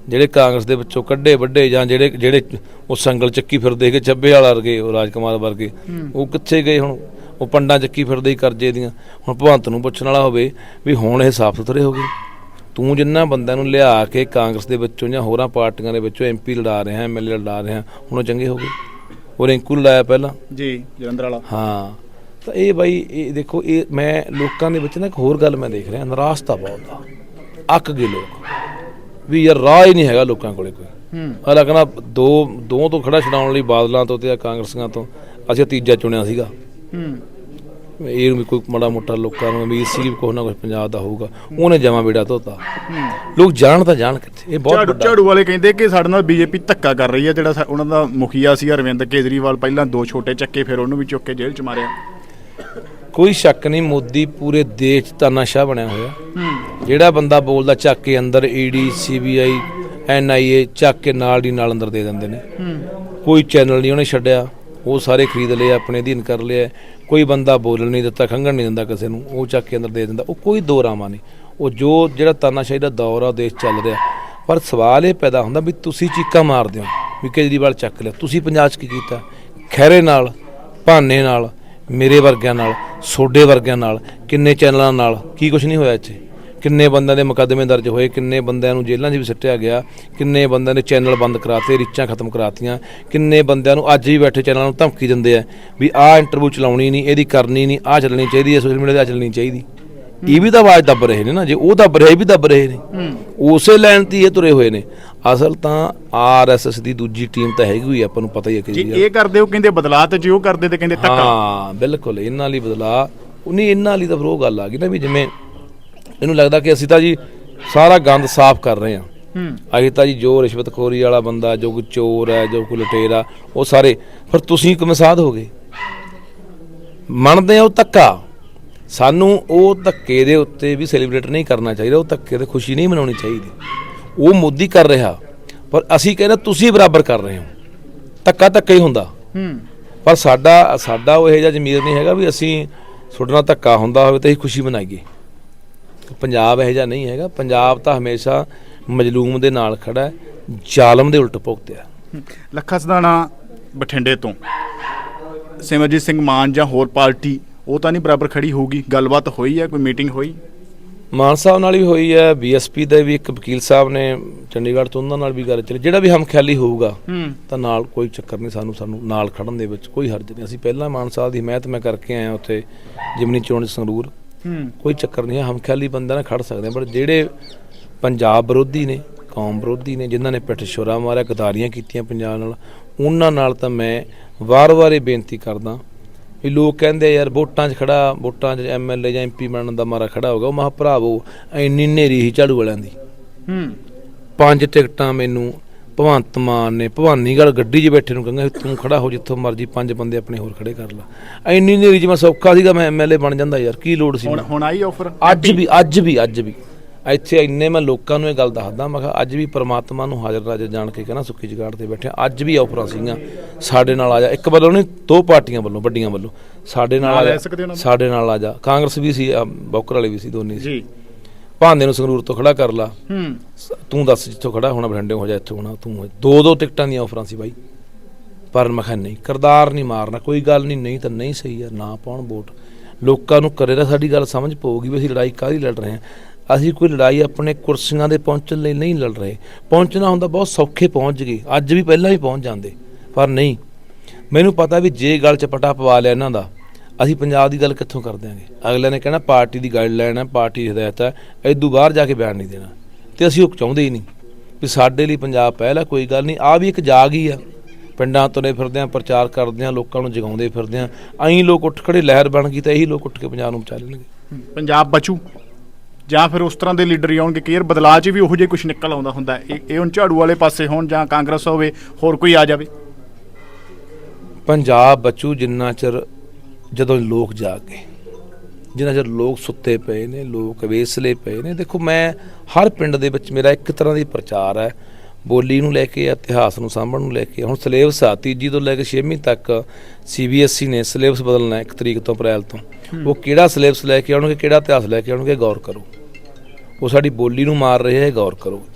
ਜਿਹੜੇ ਕਾਂਗਰਸ ਦੇ ਵਿੱਚੋਂ ਕੱਢੇ ਵੱਡੇ ਜਾਂ ਜਿਹੜੇ ਜਿਹੜੇ ਉਹ ਸੰਗਲ ਚੱਕੀ ਫਿਰਦੇ ਕਿ ਚੱਬੇ ਵਾਲਾ ਵਰਗੇ, ਉਹ ਰਾਜਕੁਮਾਰ ਵਰਗੇ, ਉਹ ਕਿੱਥੇ ਗਏ ਹੁਣ? ਉਹ ਪੰਡਾਂ ਚੱਕੀ ਫਿਰਦੇ ਹੀ ਕਰਜੇ ਦੀਆਂ। ਹੁਣ ਭਗਵੰਤ ਨੂੰ ਪੁੱਛਣ ਵਾਲਾ ਹੋਵੇ ਵੀ ਹੁਣ ਇਹ ਸਾਫ਼ ਸੁਥਰੇ ਹੋ ਗਏ। ਤੂੰ ਜਿੰਨਾ ਬੰਦਿਆਂ ਨੂੰ ਲਿਆ ਕੇ ਕਾਂਗਰਸ ਦੇ ਵਿੱਚੋਂ ਜਾਂ ਹੋਰਾਂ ਪਾਰਟੀਆਂ ਦੇ ਵਿੱਚੋਂ ਐਮਪੀ ਲੜਾ ਰਿਹਾ ਐਮਐਲਏ ਲੜਾ ਰਿਹਾ ਹੁਣ ਉਹ ਚੰਗੇ ਹੋ ਗਏ। ਉਹ ਰਿੰਕੂ ਲਾਇਆ ਪਹਿਲਾਂ। ਜੀ ਜਲੰਧਰ ਵਾਲਾ। ਹਾਂ। ਤਾਂ ਇਹ ਬਾਈ ਇਹ ਦੇਖੋ ਇਹ ਮੈਂ ਲੋਕਾਂ ਦੇ ਵਿੱਚ ਨਾ ਇੱਕ ਹੋਰ ਗੱਲ ਮੈਂ ਦੇਖ ਰਿਹਾ ਨਿਰਾਸ਼ਤਾ ਬਹੁਤ ਆ। ਅੱਕ ਗਏ ਲੋਕ। ਵੀ ਯਾਰ ਰਾਹ ਹੀ ਨਹੀਂ ਹੈਗਾ ਲੋਕਾਂ ਕੋਲੇ ਕੋਈ। ਹੂੰ। ਹਾਲਾ ਕਹਿੰਦਾ ਦੋ ਦੋ ਤੋਂ ਖੜਾ ਛਡਾਉਣ ਲਈ ਬਾਦਲਾਂ ਤੋਂ ਤੇ ਕਾਂਗਰਸੀਆਂ ਤੋਂ। ਅਸੀਂ ਤੀਜਾ ਚੁਣਿਆ ਸੀਗਾ। ਹੂੰ। ਇਹ ਵੀ ਕੋਈ ਮਾੜਾ ਮੋਟਾ ਲੋਕਾਂ ਨੂੰ ਉਮੀਦ ਸੀ ਵੀ ਕੁਛ ਨਾ ਕੁਛ ਪੰਜਾਬ ਦਾ ਹੋਊਗਾ। ਉਹਨੇ ਜਮਾ ਬੇੜਾ ਧੋਤਾ। ਲੋਕ ਜਾਣ ਤਾਂ ਜਾਣ ਕਿੱਥੇ? ਇਹ ਬਹੁਤ ਝਾੜੂ ਵੱਡਾ ਝਾੜੂ ਵਾਲੇ ਕਹਿੰਦੇ ਕਿ ਸਾਡੇ ਨਾਲ ਬੀਜੇਪੀ ਧੱਕਾ ਕਰ ਰਹੀ ਹੈ ਜਿਹੜਾ ਸਾ- ਉਹਨਾਂ ਦਾ ਮੁਖੀਆ ਸੀ ਅਰਵਿੰਦ ਕੇਜਰੀਵਾਲ ਪਹਿਲਾਂ ਦੋ ਛੋਟੇ ਚੱਕੇ ਫਿਰ ਉਹਨੂੰ ਵੀ ਚੁੱਕ ਕੇ ਜੇਲ੍ਹ ਚ ਮਾਰਿਆ। ਕੋਈ ਸ਼ੱਕ ਨਹੀਂ ਮੋਦੀ ਪੂਰੇ ਦੇਸ਼ 'ਚ ਤਾਨਾਸ਼ਾਹ ਬਣਿਆ ਹੋਇਆ। ਜਿਹੜਾ ਬੰਦਾ ਬੋਲਦਾ ਚੱਕ ਕੇ ਅੰਦਰ ਈਡੀ ਸੀਬੀਆਈ ਐਨਆਈਏ ਚੱਕ ਕੇ ਨਾਲ ਦੀ ਨਾਲ ਅੰਦਰ ਦੇ ਦਿੰਦੇ ਨੇ। ਕੋਈ ਚੈਨਲ ਨਹੀਂ ਉਹਨੇ ਛੱਡਿਆ। ਉਹ ਸਾਰੇ ਖਰੀਦ ਲਏ, ਆਪਣੇ ਅਧੀਨ ਕਰ ਲਿਆ ਕੋਈ ਬੰਦਾ ਬੋਲਣ ਨਹੀਂ ਦਿੱਤਾ ਖੰਗਣ ਨਹੀਂ ਦਿੰਦਾ ਕਿਸੇ ਨੂੰ, ਉਹ ਚੱਕ ਕੇ ਅੰਦਰ ਦੇ ਦਿੰਦਾ। ਉਹ ਕੋਈ ਦੋ ਰਾਮਾ ਨਹੀਂ। ਉਹ ਜੋ ਜਿਹੜਾ ਤਾਨਾਸ਼ਾਹੀ ਦਾ ਦੌਰ ਆ, ਉਹ ਦੇਸ਼ ਚੱਲ ਰਿਹਾ। ਪਰ ਸਵਾਲ ਇਹ ਪੈਦਾ ਹੁੰਦਾ ਵੀ ਤੁਸੀਂ ਚੀਕਾਂ ਮਾਰਦੇ ਹੋ, ਵੀ ਕੇਜਰੀਵਾਲ ਚੱਕ ਲਿਆ। ਤੁਸੀਂ ਪੰਜਾਬ 'ਚ ਕੀ ਕੀਤਾ? ਖੈਰੇ ਨਾਲ, ਭਾਨੇ ਨਾਲ, ਮੇਰੇ ਵਰਗਿਆਂ ਨਾਲ ਸੋਡੇ ਵਰਗਿਆਂ ਨਾਲ, ਕਿੰਨੇ ਚੈਨਲਾਂ ਨਾਲ, ਕੀ ਕੁਝ ਨਹੀਂ ਹੋਇਆ ਇੱਥੇ? ਕਿੰਨੇ ਬੰਦਿਆਂ ਦੇ ਮੁਕੱਦਮੇ ਦਰਜ ਹੋਏ ਕਿੰਨੇ ਬੰਦਿਆਂ ਨੂੰ ਜੇਲ੍ਹਾਂ 'ਚ ਵੀ ਸੱਟਿਆ ਗਿਆ ਕਿੰਨੇ ਬੰਦਿਆਂ ਨੇ ਚੈਨਲ ਬੰਦ ਕਰਾਤੇ ਰੀਚਾਂ ਖਤਮ ਕਰਾਤੀਆਂ ਕਿੰਨੇ ਬੰਦਿਆਂ ਨੂੰ ਅੱਜ ਵੀ ਬੈਠੇ ਚੈਨਲਾਂ ਨੂੰ ਧਮਕੀ ਦਿੰਦੇ ਆ ਵੀ ਆਹ ਇੰਟਰਵਿਊ ਚਲਾਉਣੀ ਨਹੀਂ ਇਹਦੀ ਕਰਨੀ ਨਹੀਂ ਆਹ ਚੱਲਣੀ ਚਾਹੀਦੀ ਹੈ ਸੋਸ਼ਲ ਮੀਡੀਆ ਤੇ ਆਹ ਚੱਲਣੀ ਚਾਹੀਦੀ। ਇਹ ਵੀ ਤਾਂ ਆਵਾਜ਼ ਦੱਬ ਰਹੇ ਨੇ ਨਾ ਜੇ ਉਹ ਦੱਬ ਰਹੇ ਵੀ ਦੱਬ ਰਹੇ ਨੇ। ਉਸੇ ਲਾਈਨ ਤੇ ਇਹ ਤੁਰੇ ਹੋਏ ਨੇ। ਅਸਲ ਤਾਂ ਆਰਐਸਐਸ ਦੀ ਦੂਜੀ ਟੀਮ ਤਾਂ ਹੈਗੀ ਹੋਈ ਆਪਾਂ ਨੂੰ ਪਤਾ ਹੀ ਹੈ ਕਿ ਜੇ ਇਹ ਕਰਦੇ ਉਹ ਕਹਿੰਦੇ ਬਦਲਾ ਤੇ ਜੇ ਉਹ ਕਰਦੇ ਤੇ ਕਹਿੰਦੇ ਧੱਕਾ। ਹਾਂ ਬਿਲਕੁਲ ਇਹਨਾਂ ਲਈ ਬਦਲਾ ਨਹੀਂ ਇਹਨਾਂ ਲਈ ਤਾਂ ਫਿਰ ਉਹ ਗੱਲ ਆ ਗਈ ਨਾ ਵੀ ਜਿਵੇਂ ਇਹਨੂੰ ਲੱਗਦਾ ਕਿ ਅਸੀਂ ਤਾਂ ਜੀ ਸਾਰਾ ਗੰਦ ਸਾਫ਼ ਕਰ ਰਹੇ ਹਾਂ। ਅਸੀਂ ਤਾਂ ਜੀ ਜੋ ਰਿਸ਼ਵਤਖੋਰੀ ਵਾਲਾ ਬੰਦਾ ਜੋ ਕੋਈ ਚੋਰ ਹੈ ਜੋ ਕੋਈ ਲੁਟੇਰਾ ਉਹ ਸਾਰੇ। ਫਿਰ ਤੁਸੀਂ ਕਿਵੇਂ ਸਾਧ ਹੋ ਗਏ। ਮੰਨਦੇ ਆ ਉਹ ਧੱਕਾ। ਸਾਨੂੰ ਉਹ ਧੱਕੇ ਦੇ ਉੱਤੇ ਵੀ ਸੈਲੀਬ੍ਰੇਟ ਨਹੀਂ ਕਰਨਾ ਚਾਹੀਦਾ। ਉਹ ਧੱਕੇ ਤੇ ਖੁਸ਼ੀ ਨਹੀਂ ਮਨਾਉਣੀ ਚਾਹੀਦੀ। ਉਹ ਮੋਦੀ ਕਰ ਰਿਹਾ। ਪਰ ਅਸੀਂ ਕਹਿੰਦੇ ਤੁਸੀਂ ਬਰਾਬਰ ਕਰ ਰਹੇ ਹੋ। ਧੱਕਾ ਧੱਕਾ ਹੀ ਹੁੰਦਾ। ਪਰ ਸਾਡਾ ਸਾਡਾ ਉਹ ਇਹੋ ਜਿਹਾ ਜ਼ਮੀਰ ਨਹੀਂ ਹੈਗਾ ਵੀ ਅਸੀਂ ਤੁਹਾਡੇ ਨਾਲ ਧੱਕਾ ਹੁੰਦਾ ਹੋਵੇ ਤਾਂ ਅਸੀਂ ਖੁਸ਼ੀ ਮਨਾਈਏ। ਪੰਜਾਬ ਇਹੋ ਜਿਹਾ ਨਹੀਂ ਹੈਗਾ। ਪੰਜਾਬ ਤਾਂ ਹਮੇਸ਼ਾ ਮਜਲੂਮ ਦੇ ਨਾਲ ਖੜਾ ਹੈ ਜ਼ਾਲਮ ਦੇ ਉਲਟ ਭੁਗਤਿਆ। ਲੱਖਾ ਸਦਾਣਾ ਬਠਿੰਡੇ ਤੋਂ। ਸਿਮਰਜੀਤ ਸਿੰਘ ਮਾਨ ਜਾਂ ਹੋਰ ਪਾਰਟੀ ਉਹ ਤਾਂ ਨਹੀਂ ਬਰਾਬਰ ਖੜੀ ਹੋਊਗੀ। ਗੱਲਬਾਤ ਹੋਈ ਹੈ ਕੋਈ ਮੀਟਿੰਗ ਹੋਈ? ਮਾਨ ਸਾਹਿਬ ਨਾਲ ਵੀ ਹੋਈ ਹੈ ਬੀਐਸਪੀ ਦੇ ਵੀ ਇੱਕ ਵਕੀਲ ਸਾਹਿਬ ਨੇ ਚੰਡੀਗੜ੍ਹ ਤੋਂ ਉਹਨਾਂ ਨਾਲ ਵੀ ਗੱਲ ਚੱਲੀ। ਜਿਹੜਾ ਵੀ ਹਮਖਿਆਲੀ ਹੋਊਗਾ ਹੂੰ। ਤਾਂ ਨਾਲ ਕੋਈ ਚੱਕਰ ਨਹੀਂ ਸਾਨੂੰ ਸਾਨੂੰ ਨਾਲ ਖੜਨ ਦੇ ਵਿੱਚ ਕੋਈ ਹਰਜ ਨਹੀਂ। ਅਸੀਂ ਪਹਿਲਾਂ ਮਾਨ ਸਾਹਿਬ ਦੀ ਹਮਾਇਤ ਮੈਂ ਕਰਕੇ ਆਇਆ ਉੱਥੇ ਜਿਮਨੀ ਚੋਣ ਸੰਗਰੂਰ। ਕੋਈ ਚੱਕਰ ਨਹੀਂ ਹੈ ਹਮਖਿਆਲੀ ਬੰਦਾ ਨਾ ਖੜ ਸਕਦੇ ਪਰ ਜਿਹੜੇ ਪੰਜਾਬ ਵਿਰੋਧੀ ਨੇ ਕੌਮ ਵਿਰੋਧੀ ਨੇ ਜਿਨ੍ਹਾਂ ਨੇ ਪਿੱਠ ਛੁਰਾ ਮਾਰਿਆ ਗਦਾਰੀਆਂ ਕੀਤੀਆਂ ਪੰਜਾਬ ਨਾਲ ਉਹਨਾਂ ਨਾਲ ਤਾਂ ਮੈਂ ਵਾਰ-ਵਾਰ ਇਹ ਬੇਨਤੀ ਕਰਦਾ ਵੀ ਲੋਕ ਕਹਿੰਦੇ ਯਾਰ ਵੋਟਾਂ 'ਚ ਖੜਾ ਵੋਟਾਂ 'ਚ ਐਮਐਲਏ ਜਾਂ ਐਮਪੀ ਬਣਨ ਦਾ ਮਾਰਾ ਖੜਾ ਹੋਗਾ ਉਹ ਮਹਾ ਭਰਾਵੋ ਇੰਨੀ ਨੇਰੀ ਹੀ ਝਾੜੂ ਵਾਲਿਆਂ ਦੀ। ਹੂੰ। ਪੰਜ ਟਿਕਟਾਂ ਮੈਨੂੰ ਭਗਵੰਤ ਮਾਨ ਨੇ ਭਵਾਨੀਗੜ੍ਹ ਗੱਡੀ 'ਚ ਬੈਠੇ ਨੂੰ ਕਹਿੰਦਾ ਤੂੰ ਖੜਾ ਹੋ ਜਿੱਥੋਂ ਮਰਜ਼ੀ ਪੰਜ ਬੰਦੇ ਆਪਣੇ ਹੋਰ ਖੜੇ ਕਰ ਲਾ। ਇੰਨੀ ਨੇਰੀ ਮੈਂ ਸੌਖਾ ਸੀਗਾ ਮੈਂ ਐਮਐਲਏ ਬਣ ਜਾਂਦਾ ਯਾਰ ਕੀ ਲੋੜ ਸੀ ਹੁਣ? ਹੁਣ ਆਈ ਆਫਰ ਅੱਜ ਵੀ ਅੱਜ ਵੀ ਅੱਜ ਵੀ। ਇੱਥੇ ਇੰਨੇ ਮੈਂ ਲੋਕਾਂ ਨੂੰ ਇਹ ਗੱਲ ਦੱਸਦਾ ਮੈਂ ਕਿਹਾ ਅੱਜ ਵੀ ਪ੍ਰਮਾਤਮਾ ਨੂੰ ਹਾਜ਼ਰ ਨਾਜ਼ਰ ਜਾਣ ਕੇ ਕਹਿੰਦਾ ਸੁੱਕੀ ਜਗਾੜ ਤੇ ਬੈਠੇ। ਅੱਜ ਵੀ ਆਫਰਾਂ ਸੀਗੀਆਂ। ਸਾਡੇ ਨਾਲ ਆ ਜਾ। ਇੱਕ ਵੱਲੋਂ ਨਹੀਂ ਦੋ ਪਾਰਟੀਆਂ ਵੱਲੋਂ ਵੱਡੀਆਂ ਵੱਲੋਂ। ਸਾਡੇ ਨਾਲ ਆ ਜਾ? ਸਾਡੇ ਨਾਲ ਆ ਜਾ। ਕਾਂਗਰਸ ਵੀ ਸੀ ਬੌਕਰ ਵਾਲੇ ਵੀ ਸੀ ਦੋਨੇ ਸੀ। ਜੀ। ਭਾਂਦੇ ਨੂੰ ਸੰਗਰੂਰ ਤੋਂ ਖੜਾ ਕਰ ਲਾ। ਹੂੰ। ਤੂੰ ਦੱਸ ਜਿੱਥੋਂ ਖੜਾ ਹੋਣਾ ਬਠਿੰਡੇ ਹੋ ਜਾ ਇੱਥੋਂ ਹੋਣਾ ਤੂੰ। ਦੋ ਦੋ ਟਿਕਟਾਂ ਦੀਆਂ ਆਫਰਾਂ ਸੀ ਬਾਈ। ਪਰ ਮੈਂ ਕਿਹਾ ਨਹੀਂ ਕਰਦਾਰ ਨਹੀਂ ਮਾਰਨਾ ਕੋਈ ਗੱਲ ਨਹੀਂ ਨਹੀਂ ਤਾਂ ਨਹੀਂ ਸਹੀ ਯਾਰ ਨਾ ਪਾਉਣ ਵੋਟ। ਲੋਕਾਂ ਨੂੰ ਕਰੇ ਤਾਂ ਸਾਡੀ ਗੱਲ ਸਮਝ ਪਊਗੀ ਵੀ ਅਸੀਂ ਲੜਾਈ ਕਾਹਦੀ ਲੜ ਰਹੇ ਹਾਂ। ਅਸੀਂ ਕੋਈ ਲੜਾਈ ਆਪਣੇ ਕੁਰਸੀਆਂ ਦੇ ਪਹੁੰਚਣ ਲਈ ਨਹੀਂ ਲੜ ਰਹੇ। ਪਹੁੰਚਣਾ ਹੁੰਦਾ ਬਹੁਤ ਸੌਖੇ ਪਹੁੰਚ ਗਏ ਅੱਜ ਵੀ ਪਹਿਲਾਂ ਵੀ ਪਹੁੰਚ ਜਾਂਦੇ। ਪਰ ਨਹੀਂ ਮੈਨੂੰ ਪਤਾ ਵੀ ਜੇ ਗੱਲ ਚ ਪਟਾ ਪਵਾ ਲਿਆ ਇਹਨਾਂ ਦਾ ਅਸੀਂ ਪੰਜਾਬ ਦੀ ਗੱਲ ਕਿੱਥੋਂ ਕਰ ਦਿਆਂਗੇ? ਅਗਲੇ ਨੇ ਕਹਿਣਾ ਪਾਰਟੀ ਦੀ ਗਾਈਡਲਾਈਨ ਹੈ ਪਾਰਟੀ ਦੀ ਹਦਾਇਤ ਹੈ ਇਦੋਂ ਬਾਹਰ ਜਾ ਕੇ ਬਿਆਨ ਨਹੀਂ ਦੇਣਾ। ਤੇ ਅਸੀਂ ਉਹ ਚਾਹੁੰਦੇ ਹੀ ਨਹੀਂ ਵੀ ਸਾਡੇ ਲਈ ਪੰਜਾਬ ਪਹਿਲਾ ਕੋਈ ਗੱਲ ਨਹੀਂ ਆ ਵੀ ਇੱਕ ਜਾਗ ਹੀ ਆ। ਪਿੰਡਾਂ ਤੁਰੇ ਫਿਰਦੇ ਆ ਪ੍ਰਚਾਰ ਕਰਦੇ ਆ ਲੋਕਾਂ ਨੂੰ ਜਗਾਉਂਦੇ ਫਿਰਦੇ ਆ। ਐਂ ਲੋਕ ਉੱਠ ਖੜੇ ਲਹਿਰ ਬਣ ਗਈ ਤਾਂ ਇਹੀ ਲੋਕ ਉੱਠ ਕੇ ਪੰਜਾਬ ਨੂੰ ਬਚਾ ਲੈਣਗੇ। ਪੰਜਾਬ ਬਚੂ ਜਾਂ ਫਿਰ ਉਸ ਤਰ੍ਹਾਂ ਦੇ ਲੀਡਰ ਹੀ ਆਉਣਗੇ ਕੇਅਰ ਬਦਲਾਅ 'ਚ ਵੀ ਉਹੋ ਜਿਹੇ ਕੁਝ ਨਿਕਲ ਆਉਂਦਾ ਹੁੰਦਾ। ਇਹ ਇਹ ਹੁਣ ਝਾੜੂ ਵਾਲੇ ਪਾਸੇ ਹੋਣ ਜਾਂ ਕਾਂਗਰਸ ਹੋਵੇ ਹੋਰ ਕੋਈ ਆ ਜਾਵੇ। ਪੰਜਾਬ ਬਚੂ ਜਿੰਨਾ ਚਿਰ ਜਦੋਂ ਲੋਕ ਜਾਗ ਗਏ ਜਿੰਨਾ ਚਿਰ ਲੋਕ ਸੁੱਤੇ ਪਏ ਨੇ ਲੋਕ ਵੇਸਲੇ ਪਏ ਨੇ ਦੇਖੋ ਮੈਂ ਹਰ ਪਿੰਡ ਦੇ ਵਿੱਚ ਮੇਰਾ ਇੱਕ ਤਰ੍ਹਾਂ ਦੀ ਪ੍ਰਚਾਰ ਹੈ। ਬੋਲੀ ਨੂੰ ਲੈ ਕੇ ਇਤਿਹਾਸ ਨੂੰ ਸਾਂਭਣ ਨੂੰ ਲੈ ਕੇ ਹੁਣ ਸਿਲੇਬਸ ਆ ਤੀਜੀ ਤੋਂ ਲੈ ਕੇ 6ਵੀਂ ਤੱਕ ਸੀਬੀਐਸਈ ਨੇ ਸਿਲੇਬਸ ਬਦਲਣਾ ਇੱਕ ਤਰੀਕ ਤੋਂ ਅਪ੍ਰੈਲ ਤੋਂ। ਉਹ ਕਿਹੜਾ ਸਿਲੇਬਸ ਲੈ ਕੇ ਆਉਣਗੇ ਕਿਹੜਾ ਇਤਿਹਾਸ ਲੈ ਕੇ ਆਉਣਗੇ ਗੌਰ ਕਰੋ। ਉਹ ਸਾਡੀ ਬੋਲੀ ਨੂੰ ਮਾਰ ਰਹੇ ਹੈ ਗੌਰ ਕਰੋ।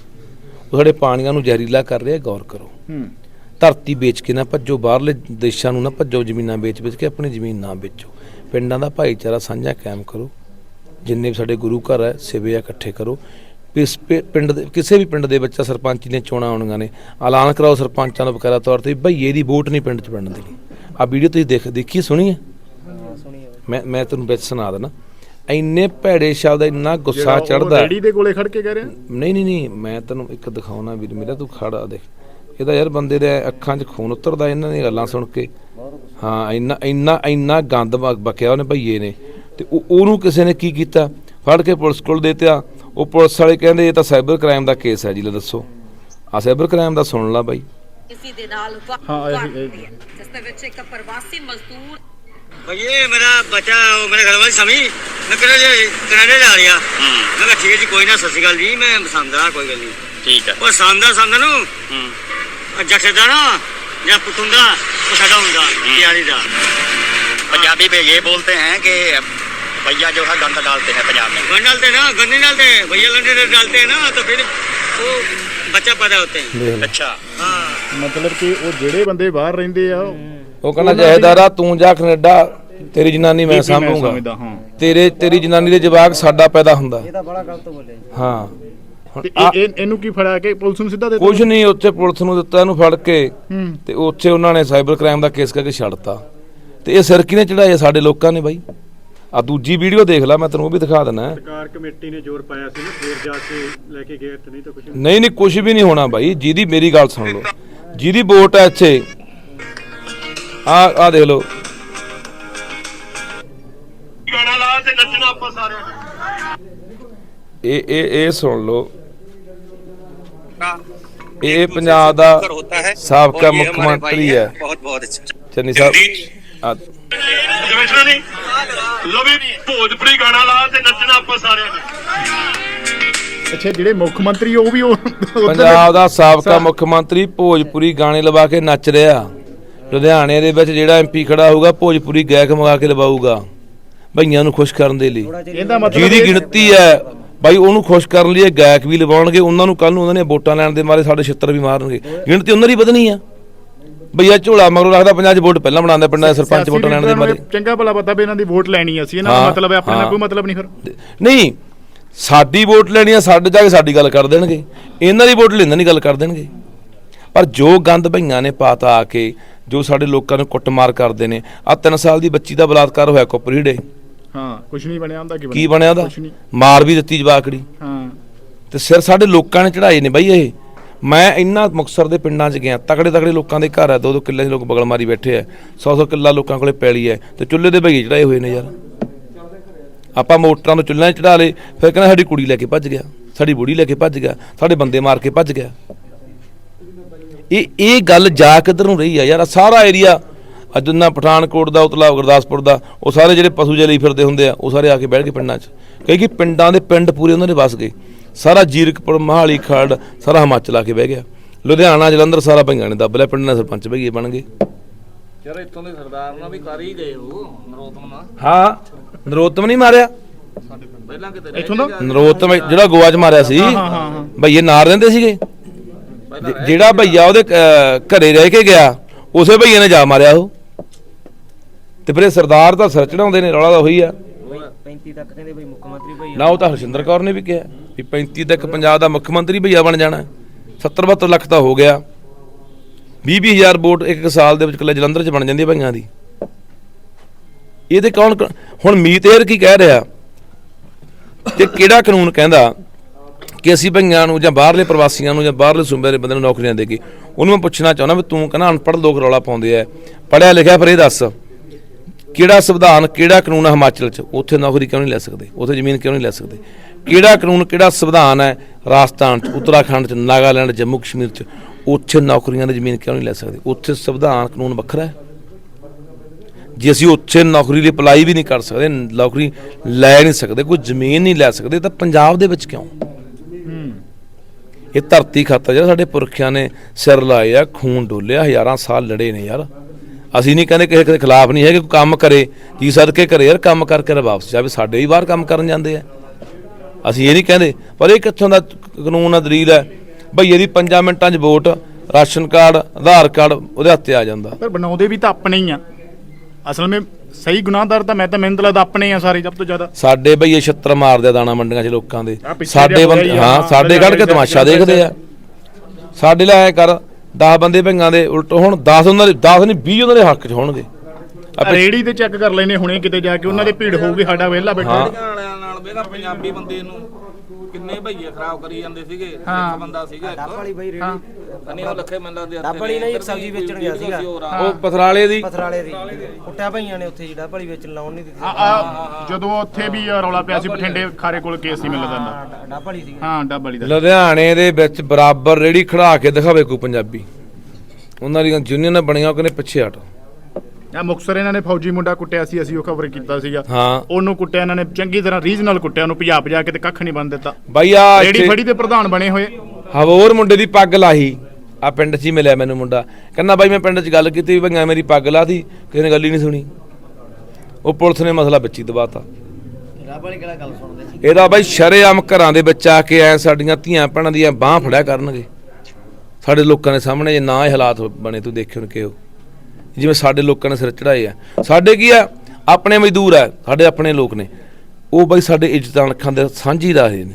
ਉਹ ਸਾਡੇ ਪਾਣੀਆਂ ਨੂੰ ਜ਼ਹਿਰੀਲਾ ਕਰ ਰਹੇ ਹੈ ਗੌਰ ਕਰੋ। ਹੂੰ। ਧਰਤੀ ਵੇਚ ਕੇ ਨਾ ਭੱਜੋ ਬਾਹਰਲੇ ਦੇਸ਼ਾਂ ਨੂੰ ਨਾ ਭੱਜੋ ਜ਼ਮੀਨਾਂ ਵੇਚ ਵੇਚ ਕੇ ਆਪਣੀ ਜ਼ਮੀਨ ਨਾ ਵੇਚੋ। ਪਿੰਡਾਂ ਦਾ ਭਾਈਚਾਰਾ ਸਾਂਝਾ ਕਾਇਮ ਕਰੋ। ਜਿੰਨੇ ਵੀ ਸਾਡੇ ਗੁਰੂ ਘਰ ਹੈ ਸਿਵੇ ਇਕੱਠੇ ਕਰੋ। ਇਸ ਪਿੰਡ ਦੇ ਕਿਸੇ ਵੀ ਪਿੰਡ ਦੇ ਵਿੱਚ ਸਰਪੰਚ ਦੀਆਂ ਚੋਣਾਂ ਆਉਣੀਆਂ ਨੇ। ਐਲਾਨ ਕਰਾਓ ਸਰਪੰਚਾਂ ਨੂੰ ਬਕਾਇਦਾ ਤੌਰ ਤੇ ਭਈਏ ਦੀ ਵੋਟ ਨਹੀਂ ਪਿੰਡ 'ਚ ਪੈਣ ਦੇਣੀ। ਆ ਵੀਡੀਓ ਤੁਸੀਂ ਦੇਖ ਦੇਖੀ ਸੁਣੀ ਹੈ? ਮੈਂ ਮੈਂ ਤੈਨੂੰ ਵਿੱਚ ਸੁਣਾ ਦੇਣਾ ਇੰਨੇ ਭੈੜੇ ਸ਼ਬਦ ਇੰਨਾ ਗੁੱਸਾ ਚੜਦਾ ਰੇੜੀ ਦੇ ਕੋਲੇ ਖੜ ਕੇ ਕਹਿ ਰਿਹਾ? ਨਹੀਂ ਨਹੀਂ ਨਹੀਂ ਮੈਂ ਤੈਨੂੰ ਇੱਕ ਦਿਖਾਉਣਾ ਵੀਰ ਮੇਰਾ ਤੂੰ ਖੜਾ ਦੇਖ। ਇਹਦਾ ਯਾਰ ਬੰਦੇ ਦੇ ਅੱਖਾਂ 'ਚ ਖੂਨ ਉਤਰਦਾ ਇਹਨਾਂ ਦੀਆਂ ਗੱਲਾਂ ਸੁਣ ਕੇ। ਹਾਂ ਇੰਨਾ ਇੰਨਾ ਇੰਨਾ ਗੰਦ ਬਕਿਆ ਉਹਨੇ ਭਈਏ ਨੇ। ਤੇ ਉਹਨੂੰ ਕਿਸੇ ਨੇ ਕੀ ਕੀਤਾ? ਫੜ ਕੇ ਪੁਲਿਸ ਕੋਲ ਦੇਤਿਆ ਉਹ ਪੁਲਿਸ ਵਾਲੇ ਕਹਿੰਦੇ ਇਹ ਤਾਂ ਸਾਈਬਰ ਕ੍ਰਾਈਮ ਦਾ ਕੇਸ ਹੈ ਜੀ ਲੈ ਦੱਸੋ। ਆ ਸਾਈਬਰ ਕ੍ਰਾਈਮ ਦਾ ਸੁਣ ਲਾ ਬਾਈ। ਕਿਸੇ ਦੇ ਨਾਲ ਹਾਂ ਜਿਸ ਦੇ ਵਿੱਚ ਇੱਕ ਪ੍ਰਵਾਸੀ ਮਜ਼ਦੂਰ ਭਈਏ ਮੇਰਾ ਬੱਚਾ ਉਹ ਮੇਰੇ ਘਰ ਵਾਲੀ ਸਮੀ। ਮੈਂ ਕੈਨੇਡਾ ਕੈਨੇਡਾ ਜਾ ਰਿਹਾ। ਮੈਂ ਕਿਹਾ ਠੀਕ ਜੀ ਕੋਈ ਨਾ ਸਸੀ ਗੱਲ ਜੀ ਮੈਂ ਬਸੰਦਾ ਕੋਈ ਗੱਲ ਨਹੀਂ। ਠੀਕ ਹੈ। ਉਹ ਸੰਦਾ ਸੰਦਾ ਨੂੰ। ਜੱਟੇ ਦਾ ਨਾ ਜਾਂ ਪੁੱਤੁੰਦਾ ਉਹ ਸਾਡਾ ਹੁੰਦਾ ਯਾਰੀ ਦਾ पंजाबी में ये बोलते हैं कि भैया जो है गंद डालते हैं पंजाब में गन डालते ना गन नहीं डालते भैया लंडे डालते हैं ना तो फिर वो बच्चा पैदा होते हैं ਦੇਖ ਲੈ अच्छा हाँ ਮਤਲਬ ਕਿ ਉਹ ਜਿਹੜੇ ਬੰਦੇ ਬਾਹਰ ਰਹਿੰਦੇ ਆ ਉਹ ਕਹਿੰਦਾ ਜਹੇਦਾਰਾ ਤੂੰ ਜਾ ਕੈਨੇਡਾ ਤੇਰੀ ਜਨਾਨੀ ਮੈਂ ਸਾਂਭੂਗਾ ਸਮਝਦਾ ਹਾਂ ਤੇਰੇ ਤੇਰੀ ਜਨਾਨੀ ਦੇ ਜਵਾਕ ਸਾਡਾ ਪੈਦਾ ਹੁੰਦਾ ਇਹ ਤਾਂ ਬੜਾ ਗਲਤ ਬੋਲੇ ਹਾਂ ਹੁਣ ਤੇ ਇਹ ਇਹ- ਇਹਨੂੰ ਕੀ ਫੜਾ ਕੇ ਪੁਲਿਸ ਨੂੰ ਸਿੱਧਾ ਦੇ ਕੁਝ ਨਹੀਂ ਉੱਥੇ ਪੁਲਿਸ ਨੂੰ ਦਿੱਤਾ ਇਹਨੂੰ ਫੜ ਕੇ ਹੂੰ। ਤੇ ਉੱਥੇ ਉਹਨਾਂ ਨੇ ਸਾਈਬਰ ਕ੍ਰਾਈਮ ਦਾ ਕੇਸ ਕਰਕੇ ਛੱਡਤਾ। ਤੇ ਇਹ ਸਿਰ ਕਿਹਨੇ ਚੜਾਇਆ ਸਾਡੇ ਲੋਕਾਂ ਨੇ ਬਾਈ? ਆ ਦੂਜੀ ਵੀਡੀਓ ਦੇਖ ਲੈ ਮੈਂ ਤੈਨੂੰ ਉਹ ਵੀ ਦਿਖਾ ਦਿੰਦਾ। ਸਰਕਾਰ ਕਮੇਟੀ ਨੇ ਜ਼ੋਰ ਪਾਇਆ ਸੀ ਨਾ ਫੇਰ ਜਾ ਕੇ ਲੈ ਕੇ ਗਏ ਤੇ ਨਹੀਂ ਤਾਂ ਕੁਝ ਨਹੀਂ। ਨਹੀਂ ਕੁਝ ਵੀ ਨਹੀਂ ਹੋਣਾ ਬਾਈ ਜਿਹਦੀ ਮੇਰੀ ਗੱਲ ਸੁਣ ਲਓ। ਜਿਹਦੀ ਵੋਟ ਹੈ ਇੱਥੇ ਆ ਆ ਦੇਖ ਲਓ। ਗਾਣਾ ਲਾ ਤੇ ਨੱਚਣਾ ਆਪਾਂ ਸਾਰਿਆਂ ਇਹ ਇਹ ਇਹ ਸੁਣ ਲਓ। ਇਹ ਪੰਜਾਬ ਦਾ ਸਾਬਕਾ ਮੁੱਖ ਮੰਤਰੀ ਹੈ। ਬਹੁਤ ਬਹੁਤ ਅੱਛਾ। ਚੰਨੀ ਸਾਹਿਬ। ਕਮਿਸ਼ਨਰ ਲੋ ਵੀ ਭੋਜਪੁਰੀ ਗਾਣਾ ਲਾ ਤੇ ਨੱਚਣਾ ਆਪਾਂ ਸਾਰਿਆਂ ਨੇ। ਅੱਛਾ ਜਿਹੜੇ ਮੁੱਖ ਮੰਤਰੀ ਉਹ ਵੀ ਪੰਜਾਬ ਦਾ ਸਾਬਕਾ ਮੁੱਖ ਮੰਤਰੀ ਭੋਜਪੁਰੀ ਗਾਣੇ ਲਵਾ ਕੇ ਨੱਚ ਰਿਹਾ। ਲੁਧਿਆਣੇ ਦੇ ਵਿੱਚ ਜਿਹੜਾ ਐਮਪੀ ਖੜਾ ਹੋਊਗਾ ਭੋਜਪੁਰੀ ਗਾਇਕ ਮੰਗਾ ਕੇ ਲਵਾਊਗਾ। ਭਈਆਂ ਨੂੰ ਖੁਸ਼ ਕਰਨ ਦੇ ਲਈ। ਜਿਹਦੀ ਗਿਣਤੀ ਹੈ ਬਾਈ ਉਹਨੂੰ ਖੁਸ਼ ਕਰਨ ਲਈ ਇਹ ਗਾਇਕ ਵੀ ਲਵਾਉਣਗੇ ਉਹਨਾਂ ਨੂੰ ਕੱਲ ਨੂੰ ਉਹਨਾਂ ਨੇ ਵੋਟਾਂ ਲੈਣ ਦੇ ਮਾਰੇ ਸਾਡੇ ਛਿੱਤਰ ਵੀ ਮਾਰਨਗੇ। ਗਿਣਤੀ ਉਹਨਾਂ ਦੀ ਵਧਣੀ ਆ। ਭਈਆ ਝੋਲਾ ਮਗਰੋਂ ਰੱਖਦਾ ਪੰਜਾਬ 'ਚ ਵੋਟ ਪਹਿਲਾਂ ਬਣਾਉਂਦਾ ਪਿੰਡਾਂ ਦੇ ਸਰਪੰਚ ਵੋਟਾਂ ਲੈਣ ਦੇ ਮਾਰੇ। ਚੰਗਾ ਭਲਾ ਪਤਾ ਵੀ ਇਹਨਾਂ ਦੀ ਵੋਟ ਲੈਣੀ ਅਸੀਂ ਇਹਨਾਂ ਦਾ ਮਤਲਬ ਹੈ ਆਪਣੇ ਨਾਲ। ਕੋਈ ਮਤਲਬ ਨਹੀਂ ਫਿਰ। ਨਹੀਂ ਸਾਡੀ ਵੋਟ ਲੈਣੀ ਆ ਸਾਡੇ ਜਾ ਕੇ ਸਾਡੀ ਗੱਲ ਕਰ ਦੇਣਗੇ। ਇਹਨਾਂ ਦੀ ਵੋਟ ਲੈਂਦਾ ਨਹੀਂ ਗੱਲ ਕਰ ਦੇਣਗੇ। ਪਰ ਜੋ ਗੰਦ ਭਈਆਂ ਨੇ ਪਾਤਾ ਆ ਕੇ ਜੋ ਸਾਡੇ ਲੋਕਾਂ ਨੂੰ ਕੁੱਟਮਾਰ ਕਰਦੇ ਨੇ ਆ 3 ਸਾਲ ਦੀ ਬੱਚੀ ਦਾ ਬਲਾਤਕਾਰ ਹੋਇਆ ਕੋਪਰੀੜੇ। ਹਾਂ ਕੁਝ ਨਹੀਂ ਬਣਿਆ ਹੁੰਦਾ ਕੀ ਬਣਿਆ? ਉਹਦਾ? ਕੁਛ ਨਹੀਂ। ਮਾਰ ਵੀ ਦਿੱਤੀ ਜਵਾਕੜੀ। ਹਾਂ। ਤੇ ਸਿਰ ਸਾਡੇ ਲੋਕਾਂ ਨੇ ਚੜਾਏ ਨੇ ਬਈ ਇਹ। ਮੈਂ ਇੰਨਾ ਮੁਕਸਰ ਦੇ ਪਿੰਡਾਂ 'ਚ ਗਿਆ ਤਕੜੇ ਤਕੜੇ ਲੋਕਾਂ ਦੇ ਘਰ ਆ ਦੋ ਦੋ ਕਿੱਲੇ ਦੇ ਲੋਕ ਬਗਲ ਮਾਰੀ ਬੈਠੇ ਆ। 100 100 ਕਿੱਲਾ ਲੋਕਾਂ ਕੋਲੇ ਪੈਲੀ ਹੈ ਤੇ ਚੁੱਲ੍ਹੇ ਦੇ ਭਈਏ ਚੜਾਏ ਹੋਏ ਨੇ ਯਾਰ। ਆਪਾਂ ਮੋਟਰਾਂ ਤੋਂ ਚੁੱਲ੍ਹਿਆਂ 'ਚ ਚੜਾ ਲਏ ਫਿਰ ਕਹਿੰਦਾ ਸਾਡੀ ਕੁੜੀ ਲੈ ਕੇ ਭੱਜ ਗਿਆ ਸਾਡੀ ਬੁੜੀ ਲੈ ਕੇ ਭੱਜ ਗਿਆ ਸਾਡੇ ਬੰਦੇ ਮਾਰ ਕੇ ਭੱਜ ਗਿਆ। ਇਹ ਇਹ ਗੱਲ ਜਾ ਕਿੱਧਰ ਨੂੰ ਰਹੀ ਆ ਯਾਰ ਆਹ ਸਾਰਾ ਏਰੀਆ ਅਜਨਾ ਪਠਾਨਕੋਟ ਦਾ ਉਤਲਾ ਗੁਰਦਾਸਪੁਰ ਦਾ ਉਹ ਸਾਰੇ ਜਿਹੜੇ ਪਸ਼ੂ ਜੇ ਲਈ ਫਿਰਦੇ ਹੁੰਦੇ ਆ ਉਹ ਸਾਰੇ ਆ ਕੇ ਬੈਠ ਕੇ ਪਿੰਡਾਂ 'ਚ। ਕਈ ਕਿ ਪਿੰਡਾਂ ਦੇ ਪਿੰਡ ਪੂਰੇ ਉਹਨਾਂ ਦੇ ਵਸ ਗਏ। ਸਾਰਾ ਜੀਰਕਪੁਰ ਮਹਾਲੀ ਖੜ ਸਾਰਾ ਹਿਮਾਚਲ ਆ ਕੇ ਬਹਿ ਗਿਆ। ਲੁਧਿਆਣਾ ਜਲੰਧਰ ਸਾਰਾ ਭਈਆਂ ਨੇ ਦੱਬ ਲਿਆ ਪਿੰਡ ਦੇ ਸਰਪੰਚ ਭਈਏ ਬਣ ਗਏ। ਯਾਰ ਇੱਥੋਂ ਦੇ ਸਰਦਾਰ ਨਾਲ ਵੀ ਕਰ ਹੀ ਗਏ ਉਹ ਨਰੋਤਮ ਨਾਲ। ਹਾਂ ਨਰੋਤਮ ਨਹੀਂ ਮਾਰਿਆ? ਪਹਿਲਾਂ ਕਿਤੇ ਰਹਿ ਇੱਥੋਂ ਦਾ? ਨਰੋਤਮ ਜਿਹੜਾ ਗੋਆ 'ਚ ਮਾਰਿਆ ਸੀ ਹਾਂ ਹਾਂ ਹਾਂ ਭਈਏ ਨਾਲ ਰਹਿੰਦੇ ਸੀਗੇ। ਜਿਹੜਾ ਭਈਆ ਉਹਦੇ ਘਰੇ ਰਹਿ ਕੇ ਗਿਆ ਉਸੇ ਭਈਏ ਨੇ ਜਾ ਮਾਰਿਆ ਉਹ। ਤੇ ਫਿਰ ਇਹ ਸਰਦਾਰ ਤਾਂ ਸਿਰ ਚੜਾਉਂਦੇ ਨੇ ਰੌਲਾ ਤਾਂ ਉਹੀ ਆ। 35 ਤੱਕ ਕਹਿੰਦੇ ਬਈ ਮੁੱਖ ਮੰਤਰੀ ਭਈ ਨਾ ਉਹ ਤਾਂ ਹਰਸ਼ਿੰਦਰ ਕੌਰ ਨੇ ਵੀ ਕਿਹਾ ਵੀ 35 ਤੱਕ ਪੰਜਾਬ ਦਾ ਮੁੱਖ ਮੰਤਰੀ ਭਈਆ ਬਣ ਜਾਣਾ। 70 72 ਲੱਖ ਤਾਂ ਹੋ ਗਿਆ। 20 20 ਹਜ਼ਾਰ ਵੋਟ ਇੱਕ ਸਾਲ ਦੇ ਵਿੱਚ ਇਕੱਲੇ ਜਲੰਧਰ 'ਚ ਬਣ ਜਾਂਦੀ ਭਈਆਂ ਦੀ। ਇਹ ਤੇ ਕੌਣ ਹੁਣ ਮੀਤੇਰ ਕੀ ਕਹਿ ਰਿਹਾ? ਤੇ ਕਿਹੜਾ ਕਾਨੂੰਨ ਕਹਿੰਦਾ ਕਿ ਅਸੀਂ ਭਈਆਂ ਨੂੰ ਜਾਂ ਬਾਹਰਲੇ ਪ੍ਰਵਾਸੀਆਂ ਨੂੰ ਜਾਂ ਬਾਹਰਲੇ ਸੂਬੇ ਦੇ ਬੰਦੇ ਨੂੰ ਨੌਕਰੀਆਂ ਦੇਗੇ ਉਹਨੂੰ ਮੈਂ ਪੁੱਛਣਾ ਚਾਹੁੰਦਾ ਵੀ ਤੂੰ ਕਹਿੰਦਾ ਅਨਪੜ੍ਹ ਲੋਕ ਰੌਲਾ ਪਾਉਂਦੇ ਆ। ਪੜਿਆ ਲਿਖਿਆ ਪਰ ਇਹ ਦੱਸ। ਕਿਹੜਾ ਸੰਵਿਧਾਨ, ਕਿਹੜਾ ਕਾਨੂੰਨ ਹੈ ਹਿਮਾਚਲ 'ਚ? ਉੱਥੇ ਨੌਕਰੀ ਕਿਉਂ ਨਹੀਂ ਲੈ ਸਕਦੇ? ਉੱਥੇ ਜ਼ਮੀਨ ਕਿਉਂ ਨਹੀਂ ਲੈ ਸਕਦੇ? ਕਿਹੜਾ ਕਾਨੂੰਨ, ਕਿਹੜਾ ਸੰਵਿਧਾਨ ਹੈ ਰਾਜਸਥਾਨ 'ਚ, ਉੱਤਰਾਖੰਡ 'ਚ, ਨਾਗਾਲੈਂਡ, ਜੰਮੂ ਕਸ਼ਮੀਰ 'ਚ? ਉੱਥੇ ਨੌਕਰੀਆਂ ਦੀ ਜ਼ਮੀਨ ਕਿਉਂ ਨਹੀਂ ਲੈ ਸਕਦੇ? ਉੱਥੇ ਸੰਵਿਧਾਨ, ਕਾਨੂੰਨ ਵੱਖਰਾ ਹੈ? ਜੇ ਅਸੀਂ ਉੱਥੇ ਨੌਕਰੀ ਲਈ ਅਪਲਾਈ ਵੀ ਨਹੀਂ ਕਰ ਸਕਦੇ, ਨੌਕਰੀ ਲੈ ਨਹੀਂ ਸਕਦੇ, ਕੋਈ ਜ਼ਮੀਨ ਨਹੀਂ ਲੈ ਸਕਦੇ, ਤਾਂ ਪੰਜਾਬ ਦੇ ਵਿੱਚ ਕਿਉਂ? ਇਹ ਧਰਤੀ ਖਾਤਾ ਜਿਹੜਾ ਸਾਡੇ ਪੁਰਖਿਆਂ ਨੇ ਸਿਰ ਲਾਏ ਆ ਖੂਨ ਡੋਲਿਆ, ਹਜ਼ਾਰਾਂ ਸਾਲ ਲੜੇ ਨੇ ਯਾਰ। ਅਸੀਂ ਨਹੀਂ ਕਹਿੰਦੇ ਕਿਸੇ ਦੇ ਖਿਲਾਫ ਨਹੀਂ ਹੈਗੇ ਕੋਈ ਕੰਮ ਕਰੇ ਜੀ ਸਦਕੇ ਕਰੇ ਯਾਰ ਕੰਮ ਕਰਕੇ ਨਾ ਵਾਪਸ ਜਾਵੇ ਸਾਡੇ ਹੀ ਬਾਹਰ ਕੰਮ ਕਰਨ ਜਾਂਦੇ ਆ। ਅਸੀਂ ਇਹ ਨਹੀਂ ਕਹਿੰਦੇ ਪਰ ਇਹ ਕਿੱਥੋਂ ਦਾ ਕਾਨੂੰਨ ਆ ਦਲੀਲ ਹੈ? ਬਈ ਇਹਦੀ 5 ਮਿੰਟਾਂ 'ਚ vote ration card Aadhaar card ਉਹਦੇ ਹੱਥੇ ਆ ਜਾਂਦਾ। ਪਰ ਬਣਾਉਂਦੇ ਵੀ ਤਾਂ ਆਪਣੇ ਹੀ ਆ। ਅਸਲ ਵਿੱਚ ਸਹੀ ਗੁਨਾਹਦਾਰ ਤਾਂ ਮੈਂ ਤਾਂ ਮੈਨੂੰ ਤਾਂ ਲੱਗਦਾ ਆਪਣੇ ਆ ਸਾਰੇ ਸਭ ਤੋਂ ਜ਼ਿਆਦਾ। ਸਾਡੇ ਬਈਏ ਛੱਤਰ ਮਾਰਦੇ ਆ ਦਾਣਾ ਮੰਡੀਆਂ 'ਚ ਲੋਕਾਂ ਦੇ। ਸਾਡੇ ਬੰਦੇ ਹੀ ਸਾਡੇ ਕੱਢ ਕੇ ਤਮਾਸ਼ਾ ਦੇਖਦੇ ਆ। ਸਾਡੇ ਲਈ ਐ ਕਰ। 10 ਬੰਦੇ ਭਈਆਂ ਦੇ ਉਲਟ ਹੁਣ 10 ਉਹਨਾਂ ਦੇ 10 ਨਹੀਂ 20 ਉਹਨਾਂ ਦੇ ਹੱਕ 'ਚ ਹੋਣਗੇ। ਰੇੜੀ ਤੇ ਚੈੱਕ ਕਰ ਲੈਨੇ ਹੁਣੇ ਕਿਤੇ ਜਾ ਕੇ ਉਹਨਾਂ ਦੇ ਭੀੜ ਹੋਊਗੀ ਸਾਡਾ ਵਿਹਲਾ ਬੈਠਾ। ਨਾਲ ਵੇਗਾ ਪੰਜਾਬੀ ਬੰਦੇ ਨੂੰ। ਕਿੰਨੇ ਭਈਏ ਖਰਾਬ ਕਰੀ ਜਾਂਦੇ ਸੀਗੇ? ਇੱਕ ਹਾਂ। ਬੰਦਾ ਸੀਗਾ ਡੱਬ ਵਾਲੀ ਇੱਕ ਬਈ ਰੇੜੀ ਨਹੀਂ ਉਹ ਲੱਖੇ ਮੈਨੂੰ ਲੱਗਦੇ ਡੱਬ ਵਾਲੀ ਨਹੀਂ ਇੱਕ ਸਬਜ਼ੀ ਵੇਚਣ ਗਿਆ ਸੀਗਾ। ਉਹ ਪਥਰਾਲੇ ਦੀ। ਪਥਰਾਲੇ ਦੀ। ਕੁੱਟਿਆ ਭਈਆਂ ਨੇ ਉੱਥੇ ਜਿਹੜਾ ਭਲੀ ਵੇਚਣ ਲਾਉਣ ਨਹੀਂ ਦਿੱਤੀ। ਆ- ਆ ਜਦੋਂ ਉੱਥੇ ਵੀ ਰੌਲਾ ਪਿਆ ਸੀ ਬਠਿੰਡੇ ਖਾਰੇ ਕੋਲ ਕੇਸ ਸੀ ਮਿਲਦਾ ਦਾ ਹਾਂ ਡੱਬ ਵਾਲੀ ਸੀ ਹਾਂ ਡੱਬ ਵਾਲੀ ਦਾ। ਲੁਧਿਆਣੇ ਦੇ ਵਿੱਚ ਬਰਾਬਰ ਰੇੜੀ ਖੜਾ ਕੇ ਦਿਖਾਵੇ ਕੋਈ ਪੰਜਾਬੀ। ਉਹਨਾਂ ਦੀਆਂ ਯੂਨੀਅਨਾਂ ਬਣੀਆਂ ਉਹ ਕਹਿੰਦੇ ਪਿੱਛੇ ਹਟ। ਆ ਮੁਕਸਰ ਇਹਨਾਂ ਨੇ ਫੌਜੀ ਮੁੰਡਾ ਕੁੱਟਿਆ ਸੀ ਅਸੀਂ ਉਹ ਖਬਰ ਕੀਤਾ ਸੀਗਾ। ਹਾਂ। ਉਹਨੂੰ ਕੁੱਟਿਆ ਇਹਨਾਂ ਨੇ ਚੰਗੀ ਤਰ੍ਹਾਂ ਰੀਜਨਲ ਕੁੱਟਿਆ ਉਹਨੂੰ ਭਜਾ ਭਜਾ ਕੇ ਤੇ ਕੱਖ ਨਹੀਂ ਬੰਨ ਦਿੱਤਾ। ਬਾਈ ਆ ਰੇੜੀ ਫੜੀ ਦੇ ਪ੍ਰਧਾਨ ਬਣੇ ਹੋਏ। ਹਵੋਰ ਮੁੰਡੇ ਦੀ ਪੱਗ ਲਾਹੀ। ਆ ਪਿੰਡ 'ਚ ਹੀ ਮਿਲਿਆ ਮੈਨੂੰ ਮੁੰਡਾ। ਕਹਿੰਦਾ ਬਾਈ ਮੈਂ ਪਿੰਡ 'ਚ ਗੱਲ ਕੀਤੀ ਵੀ ਭਈਆਂ ਮੇਰੀ ਪੱਗ ਲਾਤੀ ਕਿਸੇ ਨੇ ਗੱਲ ਹੀ ਨਹੀਂ ਸੁਣੀ। ਉਹ ਪੁਲਿਸ ਨੇ ਮਸਲਾ ਵਿੱਚ ਹੀ ਦਬਾਤਾ। ਇਹਦਾ ਬਾਈ ਸ਼ਰੇਆਮ ਘਰਾਂ ਦੇ ਵਿੱਚ ਆ ਕੇ ਐ ਸਾਡੀਆਂ ਧੀਆਂ ਭੈਣਾਂ ਦੀਆਂ ਬਾਹ ਫੜਿਆ ਕਰਨਗੇ। ਸਾਡੇ ਲੋਕਾਂ ਦੇ ਸਾਹਮਣੇ ਜੇ ਨਾ ਇਹ ਹਾਲਾਤ ਬਣੇ ਤੂੰ ਦੇਖਿਓ ਕਿ ਉਹ ਜਿਵੇਂ ਸਾਡੇ ਲੋਕਾਂ ਨੇ ਸਿਰ ਚੜਾਏ ਆ। ਸਾਡੇ ਕੀ ਆ? ਆਪਣੇ ਮਜ਼ਦੂਰ ਆ। ਸਾਡੇ ਆਪਣੇ ਲੋਕ ਨੇ। ਉਹ ਬਾਈ ਸਾਡੇ ਇੱਜ਼ਤਾਂ ਅੱਖਾਂ ਦੇ ਸਾਂਝੀ ਰਹੇ ਨੇ।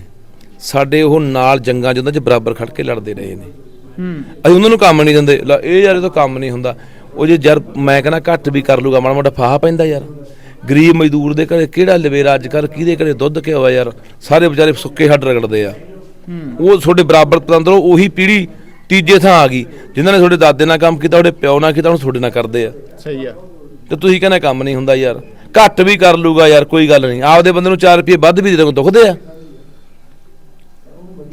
ਸਾਡੇ ਉਹ ਨਾਲ ਜੰਗਾਂ ਜੁੱਦਾਂ 'ਚ ਬਰਾਬਰ ਖੜ ਕੇ ਲੜਦੇ ਰਹੇ ਨੇ। ਅਸੀਂ ਉਹਨਾਂ ਨੂੰ ਕੰਮ ਨਹੀਂ ਦਿੰਦੇ। ਲੈ ਇਹ ਯਾਰ ਇਹ ਤਾਂ ਕੰਮ ਨਹੀਂ ਹੁੰਦਾ। ਉਹ ਜੇ ਯਾਰ ਮੈਂ ਕਹਿੰਦਾ ਘੱਟ ਵੀ ਕਰ ਲੂਗਾ ਮਾੜਾ ਮੋਟਾ ਫਾਹਾ ਪੈਂਦਾ ਯਾਰ। ਗਰੀਬ ਮਜ਼ਦੂਰ ਦੇ ਘਰੇ ਕਿਹੜਾ ਲਵੇਰਾ ਅੱਜ ਕੱਲ ਕਿਹਦੇ ਘਰੇ ਦੁੱਧ ਆ ਯਾਰ? ਸਾਰੇ ਵਿਚਾਰੇ ਸੁੱਕੇ ਹੱਡ ਰਗੜਦੇ ਆ। ਉਹ ਤੁਹਾਡੇ ਬਰਾਬਰ ਪਤੰਦਰੋਂ ਉਹੀ ਪੀੜ੍ਹੀ ਤੀਜੇ ਥਾਂ ਆ ਗਈ। ਜਿਨ੍ਹਾਂ ਨੇ ਤੁਹਾਡੇ ਦਾਦੇ ਨਾਲ ਕੰਮ ਕੀਤਾ ਤੁਹਾਡੇ ਪਿਓ ਨਾਲ ਕੀਤਾ ਹੁਣ ਤੁਹਾਡੇ ਨਾਲ ਕਰਦੇ ਆ। ਸਹੀ ਆ। ਤੇ ਤੁਸੀਂ ਕਹਿੰਦੇ ਕੰਮ ਨਹੀਂ ਹੁੰਦਾ ਯਾਰ। ਘੱਟ ਵੀ ਕਰ ਲੂਗਾ ਯਾਰ ਕੋਈ ਗੱਲ ਨਹੀਂ। ਆਪਦੇ ਬੰਦੇ ਨੂੰ 4 ਰੁਪਏ ਵੱਧ ਵੀ ਦੇ ਦੋ ਦੁਖਦੇ ਆ।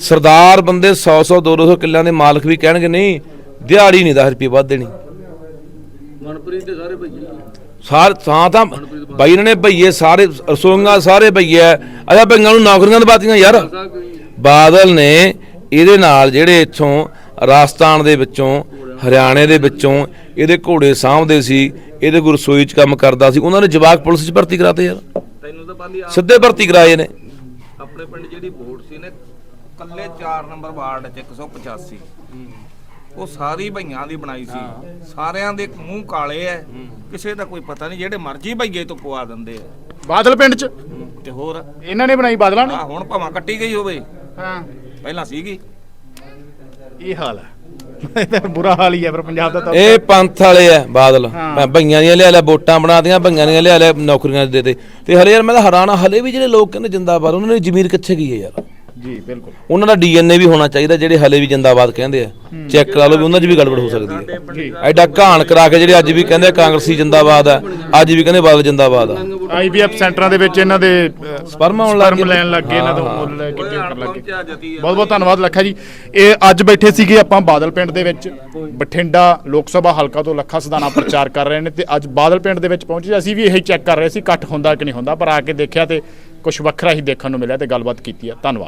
ਸਰਦਾਰ ਬੰਦੇ 100 100 200 ਕਿੱਲਿਆਂ ਦੇ ਮਾਲਕ ਵੀ ਕਹਿਣਗੇ ਨਹੀਂ ਦਿਹਾੜੀ ਨਹੀਂ 10 ਰੁਪਏ ਵੱਧ ਦੇਣੀ। ਮਨਪ੍ਰੀਤ ਦੇ ਸਾਰੇ ਭਈਏ। ਸਾਰ ਤਾਂ ਤਾਂ ਬਾਈ ਇਹਨਾਂ ਨੇ ਭਈਏ ਸਾਰੇ ਰਸੋਈਆਂ ਸਾਰੇ ਭਈਏ। ਅੱਛਾ ਭਈਆਂ ਨੂੰ ਨੌਕਰੀਆਂ ਦਵਾਤੀਆਂ ਯਾਰ। ਬਾਦਲ ਨੇ ਇਹਦੇ ਨਾਲ ਜਿਹੜੇ ਇੱਥੋਂ ਰਾਜਸਥਾਨ ਦੇ ਵਿੱਚੋਂ ਹਰਿਆਣੇ ਦੇ ਵਿੱਚੋਂ ਇਹਦੇ ਘੋੜੇ ਸਾਂਭਦੇ ਸੀ ਇਹਦੇ ਗੁਰ ਰਸੋਈ 'ਚ ਕੰਮ ਕਰਦਾ ਸੀ ਉਹਨਾਂ ਨੇ ਜਵਾਕ ਪੁਲਿਸ 'ਚ ਭਰਤੀ ਕਰਾਤੇ ਯਾਰ। ਤੈਨੂੰ ਤਾਂ ਬੰਦੀ ਸਿੱਧੇ ਭਰਤੀ ਕਰਾਏ ਨੇ। ਆਪਣੇ ਪਿੰਡ ਜਿਹੜੀ ਵੋਟ ਸੀ ਨੇ ਕੱਲੇ 4 ਨੰਬਰ ਵਾਰਡ ਚ 185 ਉਹ ਸਾਰੀ ਭਈਆਂ ਦੀ ਬਣਾਈ ਸੀ। ਸਾਰਿਆਂ ਦੇ ਮੂੰਹ ਕਾਲੇ ਐ। ਕਿਸੇ ਦਾ ਕੋਈ ਪਤਾ ਨਹੀਂ ਜਿਹੜੇ ਮਰਜ਼ੀ ਭਈਏ ਤੋਂ ਪਵਾ ਦਿੰਦੇ ਆ ਬਾਦਲ ਪਿੰਡ ਚ? ਤੇ ਹੋਰ? ਇਹਨਾਂ ਨੇ ਬਣਾਈ ਬਾਦਲਾਂ ਨੇ? ਆ ਹੁਣ ਭਾਵੇਂ ਕੱਟੀ ਗਈ ਹੋਵੇ। ਹਾਂ। ਪਹਿਲਾਂ ਸੀਗੀ। ਇਹ ਹਾਲ ਹੈ। ਤਾਂ ਬੁਰਾ ਹਾਲ ਹੀ ਹੈ ਪਰ ਪੰਜਾਬ ਦਾ ਤਾਂ। ਇਹ ਪੰਥ ਵਾਲੇ ਆ ਬਾਦਲ। ਮੈਂ ਭਈਆਂ ਦੀਆਂ ਲਿਆ ਲਿਆ ਵੋਟਾਂ ਬਣਾਤੀਆਂ ਭਈਆਂ ਦੀਆਂ ਲਿਆ ਲਿਆ ਨੌਕਰੀਆਂ ਦੇ ਦੇ ਤੇ ਹਲੇ ਯਾਰ ਮੈਂ ਤਾਂ ਹੈਰਾਨ ਆ ਹਲੇ ਵੀ ਜਿਹੜੇ ਲੋਕ ਕਹਿੰਦੇ ਜਿੰਦਾਬਾਦ ਉਹਨਾਂ ਦੀ ਜ਼ਮੀਰ ਕਿੱਥੇ ਗਈ ਹੈ ਯਾਰ? ਜੀ ਬਿਲਕੁਲ। ਉਹਨਾਂ ਦਾ ਡੀਐਨਏ ਵੀ ਹੋਣਾ ਚਾਹੀਦਾ ਜਿਹੜੇ ਹਲੇ ਵੀ ਜਿੰਦਾਬਾਦ ਕਹਿੰਦੇ ਆ। ਚੈੱਕ ਕਰਾ ਲਓ ਵੀ ਉਹਨਾਂ 'ਚ ਵੀ ਗੜਬੜ ਹੋ ਸਕਦੀ ਹੈ। ਐਡਾ ਘਾਣ ਕਰਾ ਕੇ ਜਿਹੜੇ ਅੱਜ ਵੀ ਕਹਿੰਦੇ ਕਾਂਗਰਸੀ ਜਿੰਦਾਬਾਦ ਆ ਅੱਜ ਵੀ ਕਹਿੰਦੇ ਬਾਦਲ ਜਿੰਦਾਬਾਦ ਆ। ਆਈਵੀਐਫ ਸੈਂਟਰਾਂ ਦੇ ਵਿੱਚ ਇਹਨਾਂ ਦੇ ਸਪਰਮ ਆਉਣ ਲੱਗ ਸਪਰਮ ਗਏ। ਲੈਣ ਲੱਗੇ ਇਹਨਾਂ ਤੋਂ ਹਾਂ, ਮੁੱਲ ਲੈ ਕੇ ਉਹਦੇ ਕਰਨ ਨਾਲ ਲੱਗੇ ਪਹੁੰਚਿਆ ਜਤੀ ਆ? ਬਹੁਤ ਬਹੁਤ ਧੰਨਵਾਦ ਲੱਖਾ ਜੀ। ਇਹ ਅੱਜ ਬੈਠੇ ਸੀਗੇ ਆਪਾਂ ਬਾਦਲ ਪਿੰਡ ਦੇ ਵਿੱਚ। ਬਠਿੰਡਾ ਲੋਕ ਸਭਾ ਹਲਕਾ ਤੋਂ ਲੱਖਾ ਸਦਾਨਾ ਪ੍ਰਚਾਰ ਕਰ ਰਹੇ ਨੇ ਤੇ ਅੱਜ ਬਾਦਲ ਪਿੰਡ ਦੇ ਵਿੱਚ ਪਹੁੰਚੇ ਅਸੀਂ ਵੀ ਇਹੀ ਚੈੱਕ ਕਰ ਰਹੇ ਸੀ ਇਕੱਠ ਹੁੰਦਾ ਕਿ ਨਹੀਂ ਹੁੰਦਾ ਪਰ ਆ ਕੇ ਦੇਖਿਆ ਤੇ ਕੁਝ ਵੱਖਰਾ ਹੀ ਦੇਖਣ ਨੂੰ ਮਿਲਿਆ ਤੇ ਗੱਲਬਾਤ ਕੀਤੀ ਆ। ਧੰਨਵਾਦ।